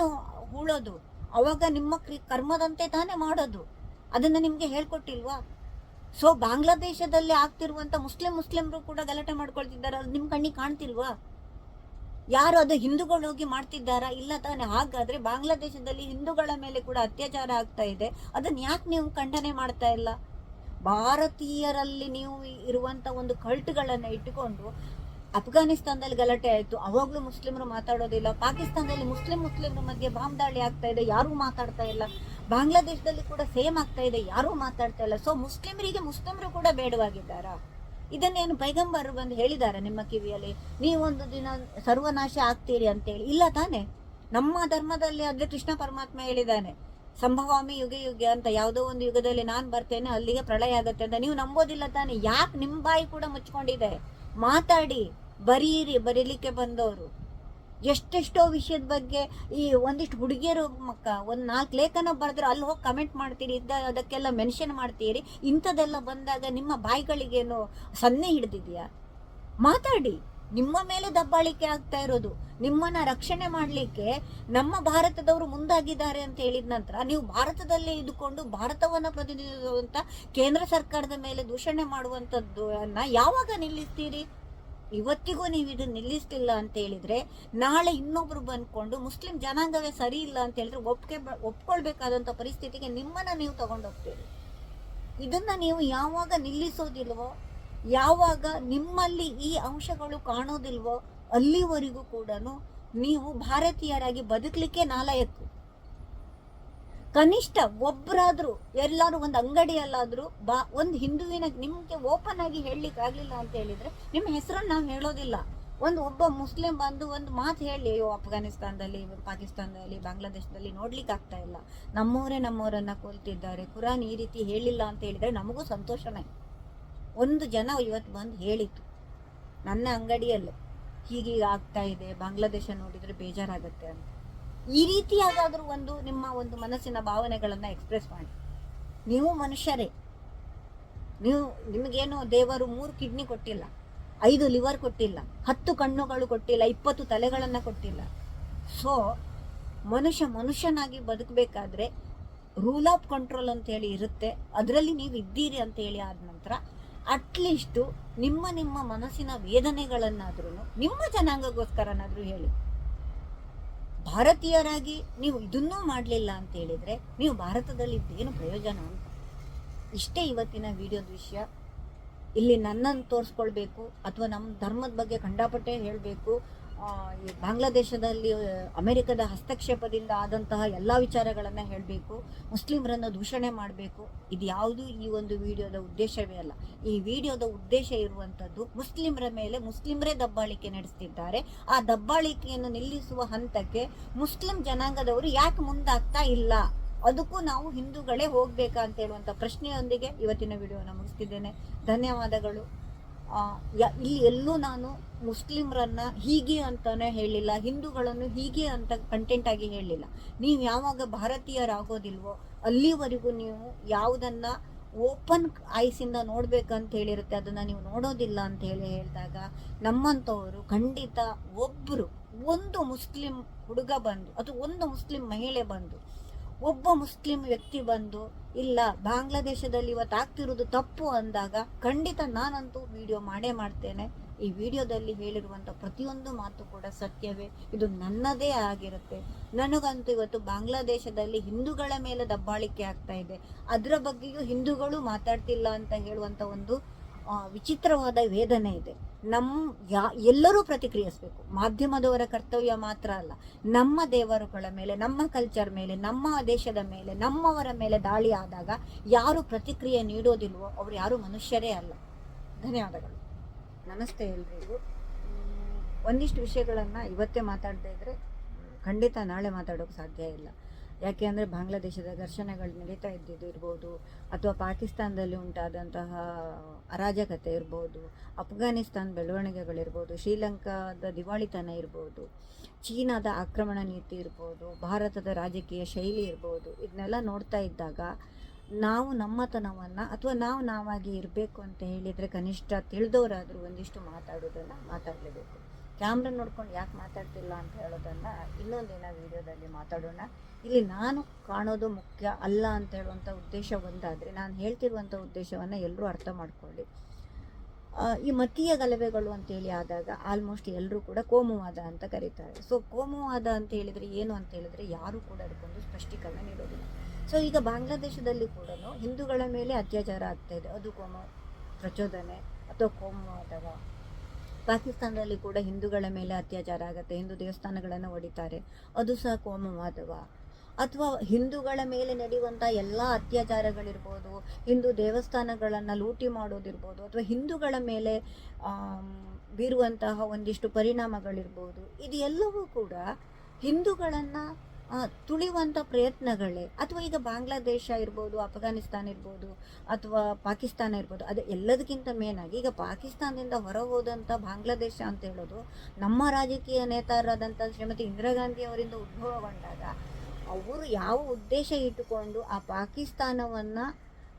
ಹೂಳೋದು. ಅವಾಗ ನಿಮ್ಮ ಕ್ರಿ- ಕರ್ಮದಂತೆ ತಾನೇ ಮಾಡೋದು. ಅದನ್ನ ನಿಮಗೆ ಹೇಳ್ಕೊಟ್ಟಿಲ್ವಾ? ಸೊ ಬಾಂಗ್ಲಾದೇಶದಲ್ಲಿ ಆಗ್ತಿರುವಂತ ಮುಸ್ಲಿಂ ಮುಸ್ಲಿಮರು ಕೂಡ ಗಲಾಟೆ ಮಾಡ್ಕೊಳ್ತಿದ್ದಾರೆ. ಅದು ನಿಮ್ಮ ಕಣ್ಣಿಗೆ ಕಾಣ್ತಿಲ್ವಾ? ಯಾರು ಅದು ಹಿಂದೂಗಳು ಹೋಗಿ ಮಾಡ್ತಿದ್ದಾರಾ? ಇಲ್ಲ ತಾನೆ. ಹಾಗಾದ್ರೆ ಬಾಂಗ್ಲಾದೇಶದಲ್ಲಿ ಹಿಂದೂಗಳ ಮೇಲೆ ಕೂಡ ಅತ್ಯಾಚಾರ ಆಗ್ತಾ ಇದೆ. ಅದನ್ನ ಯಾಕೆ ನೀವು ಖಂಡನೆ ಮಾಡ್ತಾ ಇಲ್ಲ? ಭಾರತೀಯರಲ್ಲಿ ನೀವು ಇರುವಂತ ಒಂದು ಕಲ್ಟ್ಗಳನ್ನ ಇಟ್ಟುಕೊಂಡು ಅಫ್ಘಾನಿಸ್ತಾನದಲ್ಲಿ ಗಲಾಟೆ ಆಯಿತು. ಅವಾಗಲೂ ಮುಸ್ಲಿಮರು ಮಾತಾಡೋದಿಲ್ಲ. ಪಾಕಿಸ್ತಾನದಲ್ಲಿ ಮುಸ್ಲಿಂ ಮುಸ್ಲಿಮರ ಮಧ್ಯೆ ಬಾಂಬ್ ದಾಳಿ ಆಗ್ತಾ ಇದೆ. ಯಾರೂ ಮಾತಾಡ್ತಾ ಇಲ್ಲ. ಬಾಂಗ್ಲಾದೇಶದಲ್ಲಿ ಕೂಡ ಸೇಮ್ ಆಗ್ತಾ ಇದೆ. ಯಾರೂ ಮಾತಾಡ್ತಾ ಇಲ್ಲ. ಸೊ ಮುಸ್ಲಿಮರಿಗೆ ಮುಸ್ಲಿಮರು ಕೂಡ ಬೇಡವಾಗಿದ್ದಾರಾ? ಇದನ್ನೇನು ಪೈಗಂಬರು ಬಂದು ಹೇಳಿದ್ದಾರೆ ನಿಮ್ಮ ಕಿವಿಯಲ್ಲಿ? ನೀವೊಂದು ದಿನ ಸರ್ವನಾಶ ಆಗ್ತೀರಿ ಅಂತೇಳಿ. ಇಲ್ಲ ತಾನೆ? ನಮ್ಮ ಧರ್ಮದಲ್ಲಿ ಆದ್ರೆ ಕೃಷ್ಣ ಪರಮಾತ್ಮ ಹೇಳಿದ್ದಾನೆ. ಸಂಭವಾಮಿ ಯುಗ ಯುಗ ಅಂತ ಯಾವುದೋ ಒಂದು ಯುಗದಲ್ಲಿ ನಾನು ಬರ್ತೇನೆ, ಅಲ್ಲಿಗೆ ಪ್ರಳಯ ಆಗತ್ತೆ ಅಂತ. ನೀವು ನಂಬೋದಿಲ್ಲ ತಾನೆ? ಯಾಕೆ ನಿಮ್ಮ ಬಾಯಿ ಕೂಡ ಮುಚ್ಕೊಂಡಿದೆ? ಮಾತಾಡಿ, ಬರೀರಿ, ಬರೀಲಿಕ್ಕೆ ಬಂದವರು. ಎಷ್ಟೆಷ್ಟೋ ವಿಷಯದ ಬಗ್ಗೆ ಈ ಒಂದಿಷ್ಟು ಹುಡುಗಿಯರು ಮಕ್ಕ ಒಂದು ನಾಲ್ಕು ಲೇಖನ ಬರೆದ್ರೆ, ಅಲ್ಲಿ ಹೋಗಿ ಕಮೆಂಟ್ ಮಾಡ್ತೀರಿ, ಇದ್ದ ಅದಕ್ಕೆಲ್ಲ ಮೆನ್ಷನ್ ಮಾಡ್ತೀರಿ, ಇಂಥದ್ದೆಲ್ಲ ಬಂದಾಗ ನಿಮ್ಮ ಬಾಯಿಗಳಿಗೇನು ಸನ್ನೆ ಹಿಡ್ದಿದೆಯಾ? ಮಾತಾಡಿ. ನಿಮ್ಮ ಮೇಲೆ ದಬ್ಬಾಳಿಕೆ ಆಗ್ತಾ ಇರೋದು. ನಿಮ್ಮನ್ನ ರಕ್ಷಣೆ ಮಾಡಲಿಕ್ಕೆ ನಮ್ಮ ಭಾರತದವರು ಮುಂದಾಗಿದ್ದಾರೆ ಅಂತ ಹೇಳಿದ ನಂತರ, ನೀವು ಭಾರತದಲ್ಲೇ ಇದ್ದುಕೊಂಡು ಭಾರತವನ್ನು ಪ್ರತಿನಿಧಿಸುವಂತ ಕೇಂದ್ರ ಸರ್ಕಾರದ ಮೇಲೆ ದೂಷಣೆ ಮಾಡುವಂಥದ್ದು ಯಾವಾಗ ನಿಲ್ಲಿಸ್ತೀರಿ? ಇವತ್ತಿಗೂ ನೀವು ಇದು ನಿಲ್ಲಿಸ್ತಿಲ್ಲ ಅಂತ ಹೇಳಿದ್ರೆ ನಾಳೆ ಇನ್ನೊಬ್ರು ಬಂದ್ಕೊಂಡು ಮುಸ್ಲಿಂ ಜನಾಂಗವೇ ಸರಿ ಇಲ್ಲ ಅಂತ ಹೇಳಿದ್ರೆ ಒಪ್ಕೆ ಒಪ್ಕೊಳ್ಬೇಕಾದಂತ ಪರಿಸ್ಥಿತಿಗೆ ನಿಮ್ಮನ್ನ ನೀವು ತಗೊಂಡೋಗ್ತೀರಿ ಇದನ್ನ ನೀವು ಯಾವಾಗ ನಿಲ್ಲಿಸೋದಿಲ್ವೋ, ಯಾವಾಗ ನಿಮ್ಮಲ್ಲಿ ಈ ಅಂಶಗಳು ಕಾಣೋದಿಲ್ವೋ ಅಲ್ಲಿವರೆಗೂ ಕೂಡ ನೀವು ಭಾರತೀಯರಾಗಿ ಬದುಕಲಿಕ್ಕೆ ನಾಲಾಯಕ್ಕು ಕನಿಷ್ಠ ಒಬ್ಬರಾದರೂ ಎಲ್ಲರೂ ಒಂದು ಅಂಗಡಿಯಲ್ಲಾದರೂ ಬಾ, ಒಂದು ಹಿಂದುವಿನ ನಿಮಗೆ ಓಪನ್ ಆಗಿ ಹೇಳಲಿಕ್ಕೆ ಆಗಲಿಲ್ಲ ಅಂತ ಹೇಳಿದ್ರೆ ನಿಮ್ಮ ಹೆಸರನ್ನು ನಾವು ಹೇಳೋದಿಲ್ಲ. ಒಂದು ಒಬ್ಬ ಮುಸ್ಲಿಂ ಬಂದು ಒಂದು ಮಾತು ಹೇಳಿ, ಅಯ್ಯೋ, ಅಫ್ಘಾನಿಸ್ತಾನದಲ್ಲಿ, ಪಾಕಿಸ್ತಾನದಲ್ಲಿ, ಬಾಂಗ್ಲಾದೇಶದಲ್ಲಿ ನೋಡ್ಲಿಕ್ಕೆ ಆಗ್ತಾ ಇಲ್ಲ. ನಮ್ಮವರೇ ನಮ್ಮವರನ್ನು ಕೊಲ್ತಿದ್ದಾರೆ. ಕುರಾನ್ ಈ ರೀತಿ ಹೇಳಿಲ್ಲ ಅಂತ ಹೇಳಿದ್ರೆ ನಮಗೂ ಸಂತೋಷನೇ. ಒಂದು ಜನ ಇವತ್ತು ಬಂದು ಹೇಳಿತು ನನ್ನ ಅಂಗಡಿಯಲ್ಲೇ. ಹೀಗೀಗ ಆಗ್ತಾ ಇದೆ. ಬಾಂಗ್ಲಾದೇಶ ನೋಡಿದ್ರೆ ಬೇಜಾರಾಗುತ್ತೆ ಅಂತ. ಈ ರೀತಿಯಾದರೂ ಒಂದು ನಿಮ್ಮ ಒಂದು ಮನಸ್ಸಿನ ಭಾವನೆಗಳನ್ನು ಎಕ್ಸ್ಪ್ರೆಸ್ ಮಾಡಿ. ನೀವು ಮನುಷ್ಯರೇ. ನೀವು ನಿಮಗೇನು ದೇವರು ಮೂರು ಕಿಡ್ನಿ ಕೊಟ್ಟಿಲ್ಲ, ಐದು ಲಿವರ್ ಕೊಟ್ಟಿಲ್ಲ, ಹತ್ತು ಕಣ್ಣುಗಳು ಕೊಟ್ಟಿಲ್ಲ, ಇಪ್ಪತ್ತು ತಲೆಗಳನ್ನು ಕೊಟ್ಟಿಲ್ಲ. ಸೊ ಮನುಷ್ಯ ಮನುಷ್ಯನಾಗಿ ಬದುಕಬೇಕಾದ್ರೆ ರೂಲ್ ಆಫ್ ಕಂಟ್ರೋಲ್ ಅಂತ ಹೇಳಿ ಇರುತ್ತೆ. ಅದರಲ್ಲಿ ನೀವು ಇದ್ದೀರಿ ಅಂತ ಹೇಳಿ ಆದ ನಂತರ ಅಟ್ಲೀಸ್ಟು ನಿಮ್ಮ ನಿಮ್ಮ ಮನಸ್ಸಿನ ವೇದನೆಗಳನ್ನಾದ್ರೂ ನಿಮ್ಮ ಜನಾಂಗಕ್ಕೋಸ್ಕರನಾದರೂ ಹೇಳಿ. ಭಾರತೀಯರಾಗಿ ನೀವು ಇದನ್ನೂ ಮಾಡಲಿಲ್ಲ ಅಂತ ಹೇಳಿದರೆ ನೀವು ಭಾರತದಲ್ಲಿ ಏನು ಪ್ರಯೋಜನ ಅಂತ? ಇಷ್ಟೇ ಇವತ್ತಿನ ವಿಡಿಯೋದ ವಿಷಯ. ಇಲ್ಲಿ ನನ್ನನ್ನು ತೋರಿಸ್ಕೊಳ್ಬೇಕು ಅಥವಾ ನಮ್ಮ ಧರ್ಮದ ಬಗ್ಗೆ ಕಂಡಾಪಟ್ಟೆ ಹೇಳಬೇಕು. ಬಾಂಗ್ಲಾದೇಶದಲ್ಲಿ ಅಮೆರಿಕದ ಹಸ್ತಕ್ಷೇಪದಿಂದ ಆದಂತಹ ಎಲ್ಲ ವಿಚಾರಗಳನ್ನು ಹೇಳಬೇಕು, ಮುಸ್ಲಿಮರನ್ನು ದೂಷಣೆ ಮಾಡಬೇಕು, ಇದು ಯಾವುದು ಈ ಒಂದು ವಿಡಿಯೋದ ಉದ್ದೇಶವೇ ಅಲ್ಲ. ಈ ವಿಡಿಯೋದ ಉದ್ದೇಶ ಇರುವಂಥದ್ದು ಮುಸ್ಲಿಮರ ಮೇಲೆ ಮುಸ್ಲಿಮರೇ ದಬ್ಬಾಳಿಕೆ ನಡೆಸ್ತಿದ್ದಾರೆ. ಆ ದಬ್ಬಾಳಿಕೆಯನ್ನು ನಿಲ್ಲಿಸುವ ಹಂತಕ್ಕೆ ಮುಸ್ಲಿಂ ಜನಾಂಗದವರು ಯಾಕೆ ಮುಂದಾಗ್ತಾ ಇಲ್ಲ? ಅದಕ್ಕೂ ನಾವು ಹಿಂದೂಗಳೇ ಹೋಗ್ಬೇಕಾ ಅಂತ ಹೇಳುವಂಥ ಪ್ರಶ್ನೆಯೊಂದಿಗೆ ಇವತ್ತಿನ ವಿಡಿಯೋನ ಮುಗಿಸ್ತಿದ್ದೇನೆ. ಧನ್ಯವಾದಗಳು. ಇಲ್ಲಿ ಎಲ್ಲೂ ನಾನು ಮುಸ್ಲಿಮ್ರನ್ನ ಹೀಗೆ ಅಂತಾನೆ ಹೇಳಿಲ್ಲ, ಹಿಂದೂಗಳನ್ನು ಹೀಗೆ ಅಂತ ಕಂಟೆಂಟ್ ಆಗಿ ಹೇಳಿಲ್ಲ. ನೀವು ಯಾವಾಗ ಭಾರತೀಯರಾಗೋದಿಲ್ವೋ, ಅಲ್ಲಿವರೆಗೂ ನೀವು ಯಾವುದನ್ನ ಓಪನ್ ಐಸಿಂದ ನೋಡ್ಬೇಕಂತ ಹೇಳಿರುತ್ತೆ, ಅದನ್ನ ನೀವು ನೋಡೋದಿಲ್ಲ ಅಂತ ಹೇಳಿ ಹೇಳಿದಾಗ, ನಮ್ಮಂಥವರು ಖಂಡಿತ ಒಬ್ಬರು ಒಂದು ಮುಸ್ಲಿಂ ಹುಡುಗ ಬಂದು ಅಥವಾ ಒಂದು ಮುಸ್ಲಿಂ ಮಹಿಳೆ ಬಂದು ಒಬ್ಬ ಮುಸ್ಲಿಂ ವ್ಯಕ್ತಿ ಬಂದು, ಇಲ್ಲ, ಬಾಂಗ್ಲಾದೇಶದಲ್ಲಿ ಇವತ್ತು ಆಗ್ತಿರೋದು ತಪ್ಪು ಅಂದಾಗ ಖಂಡಿತ ನಾನಂತೂ ವಿಡಿಯೋ ಮಾಡೇ ಮಾಡ್ತೇನೆ. ಈ ವಿಡಿಯೋದಲ್ಲಿ ಹೇಳಿರುವಂಥ ಪ್ರತಿಯೊಂದು ಮಾತು ಕೂಡ ಸತ್ಯವೇ. ಇದು ನನ್ನದೇ ಆಗಿರುತ್ತೆ. ನನಗಂತೂ ಇವತ್ತು ಬಾಂಗ್ಲಾದೇಶದಲ್ಲಿ ಹಿಂದೂಗಳ ಮೇಲೆ ದಬ್ಬಾಳಿಕೆ ಆಗ್ತಾ ಇದೆ. ಅದರ ಬಗ್ಗೆಯೂ ಹಿಂದೂಗಳು ಮಾತಾಡ್ತಿಲ್ಲ ಅಂತ ಹೇಳುವಂಥ ಒಂದು ವಿಚಿತ್ರವಾದ ವೇದನೆ ಇದೆ. ನಮ್ಮ ಯಾ, ಎಲ್ಲರೂ ಪ್ರತಿಕ್ರಿಯಿಸಬೇಕು. ಮಾಧ್ಯಮದವರ ಕರ್ತವ್ಯ ಮಾತ್ರ ಅಲ್ಲ. ನಮ್ಮ ದೇವರುಗಳ ಮೇಲೆ, ನಮ್ಮ ಕಲ್ಚರ್ ಮೇಲೆ, ನಮ್ಮ ದೇಶದ ಮೇಲೆ, ನಮ್ಮವರ ಮೇಲೆ ದಾಳಿ ಆದಾಗ ಯಾರು ಪ್ರತಿಕ್ರಿಯೆ ನೀಡೋದಿಲ್ವೋ ಅವರು ಯಾರು ಮನುಷ್ಯರೇ ಅಲ್ಲ. ಧನ್ಯವಾದಗಳು. ನಮಸ್ತೆ ಎಲ್ರಿಗೂ. ಒಂದಿಷ್ಟು ವಿಷಯಗಳನ್ನು ಇವತ್ತೇ ಮಾತಾಡದೇ ಇದ್ದರೆ ಖಂಡಿತ ನಾಳೆ ಮಾತಾಡೋಕೆ ಸಾಧ್ಯ ಇಲ್ಲ. ಯಾಕೆ ಅಂದರೆ ಬಾಂಗ್ಲಾದೇಶದ ಘರ್ಷಣೆಗಳು ನಡೀತಾ ಇದ್ದಿದ್ದು ಇರ್ಬೋದು, ಅಥವಾ ಪಾಕಿಸ್ತಾನದಲ್ಲಿ ಉಂಟಾದಂತಹ ಅರಾಜಕತೆ ಇರ್ಬೋದು, ಅಫ್ಘಾನಿಸ್ತಾನ್ ಬೆಳವಣಿಗೆಗಳಿರ್ಬೋದು ಶ್ರೀಲಂಕಾದ ದಿವಾಳಿತನ ಇರ್ಬೋದು, ಚೀನಾದ ಆಕ್ರಮಣ ನೀತಿ ಇರ್ಬೋದು, ಭಾರತದ ರಾಜಕೀಯ ಶೈಲಿ ಇರ್ಬೋದು, ಇದನ್ನೆಲ್ಲ ನೋಡ್ತಾ ಇದ್ದಾಗ ನಾವು ನಮ್ಮತನವನ್ನು ಅಥವಾ ನಾವು ನಾವಾಗಿ ಇರಬೇಕು ಅಂತ ಹೇಳಿದರೆ ಕನಿಷ್ಠ ತಿಳಿದವರಾದರೂ ಒಂದಿಷ್ಟು ಮಾತಾಡೋದನ್ನು ಮಾತಾಡಲೇಬೇಕು. ಕ್ಯಾಮ್ರಾ ನೋಡ್ಕೊಂಡು ಯಾಕೆ ಮಾತಾಡ್ತಿಲ್ಲ ಅಂತ ಹೇಳೋದನ್ನು ಇನ್ನೊಂದಿನ ವಿಡಿಯೋದಲ್ಲಿ ಮಾತಾಡೋಣ. ಇಲ್ಲಿ ನಾನು ಕಾಣೋದು ಮುಖ್ಯ ಅಲ್ಲ ಅಂತ ಹೇಳುವಂಥ ಉದ್ದೇಶ ಒಂದಾದರೆ, ನಾನು ಹೇಳ್ತಿರುವಂಥ ಉದ್ದೇಶವನ್ನು ಎಲ್ಲರೂ ಅರ್ಥ ಮಾಡ್ಕೊಳ್ಳಿ. ಈ ಮತೀಯ ಗಲಭೆಗಳು ಅಂತೇಳಿ ಆದಾಗ ಆಲ್ಮೋಸ್ಟ್ ಎಲ್ಲರೂ ಕೂಡ ಕೋಮುವಾದ ಅಂತ ಕರೀತಾರೆ. ಸೊ ಕೋಮುವಾದ ಅಂತ ಹೇಳಿದರೆ ಏನು ಅಂತ ಹೇಳಿದರೆ ಯಾರು ಕೂಡ ಅದಕ್ಕೊಂದು ಸ್ಪಷ್ಟೀಕರಣ ನೀಡೋದಿಲ್ಲ. ಸೊ ಈಗ ಬಾಂಗ್ಲಾದೇಶದಲ್ಲಿ ಕೂಡ ಹಿಂದೂಗಳ ಮೇಲೆ ಅತ್ಯಾಚಾರ ಆಗ್ತಾ ಇದೆ. ಅದು ಕೋಮು ಪ್ರಚೋದನೆ ಅಥವಾ ಕೋಮುವಾದವ. ಪಾಕಿಸ್ತಾನದಲ್ಲಿ ಕೂಡ ಹಿಂದೂಗಳ ಮೇಲೆ ಅತ್ಯಾಚಾರ ಆಗುತ್ತೆ. ಹಿಂದೂ ದೇವಸ್ಥಾನಗಳನ್ನು ಹೊಡಿತಾರೆ ಅದು ಸಹ ಕೋಮವಾದವ? ಅಥವಾ ಹಿಂದೂಗಳ ಮೇಲೆ ನಡೆಯುವಂಥ ಎಲ್ಲ ಅತ್ಯಾಚಾರಗಳಿರ್ಬೋದು, ಹಿಂದೂ ದೇವಸ್ಥಾನಗಳನ್ನು ಲೂಟಿ ಮಾಡೋದಿರ್ಬೋದು, ಅಥವಾ ಹಿಂದೂಗಳ ಮೇಲೆ ಬೀರುವಂತಹ ಒಂದಿಷ್ಟು ಪರಿಣಾಮಗಳಿರ್ಬೋದು, ಇದು ಎಲ್ಲವೂ ಕೂಡ ಹಿಂದೂಗಳನ್ನು ತುಳಿಯುವಂಥ ಪ್ರಯತ್ನಗಳೇ. ಅಥವಾ ಈಗ ಬಾಂಗ್ಲಾದೇಶ ಇರ್ಬೋದು, ಅಫ್ಘಾನಿಸ್ತಾನ್ ಇರ್ಬೋದು, ಅಥವಾ ಪಾಕಿಸ್ತಾನ ಇರ್ಬೋದು, ಅದು ಎಲ್ಲದಕ್ಕಿಂತ ಮೇನ್ ಆಗಿ ಈಗ ಪಾಕಿಸ್ತಾನದಿಂದ ಹೊರ ಹೋದಂಥ ಬಾಂಗ್ಲಾದೇಶ ಅಂತ ಹೇಳೋದು ನಮ್ಮ ರಾಜಕೀಯ ನೇತಾರರಾದಂಥ ಶ್ರೀಮತಿ ಇಂದಿರಾ ಗಾಂಧಿ ಅವರಿಂದ ಉದ್ಭವಗೊಂಡಾಗ, ಅವರು ಯಾವ ಉದ್ದೇಶ ಇಟ್ಟುಕೊಂಡು ಆ ಪಾಕಿಸ್ತಾನವನ್ನು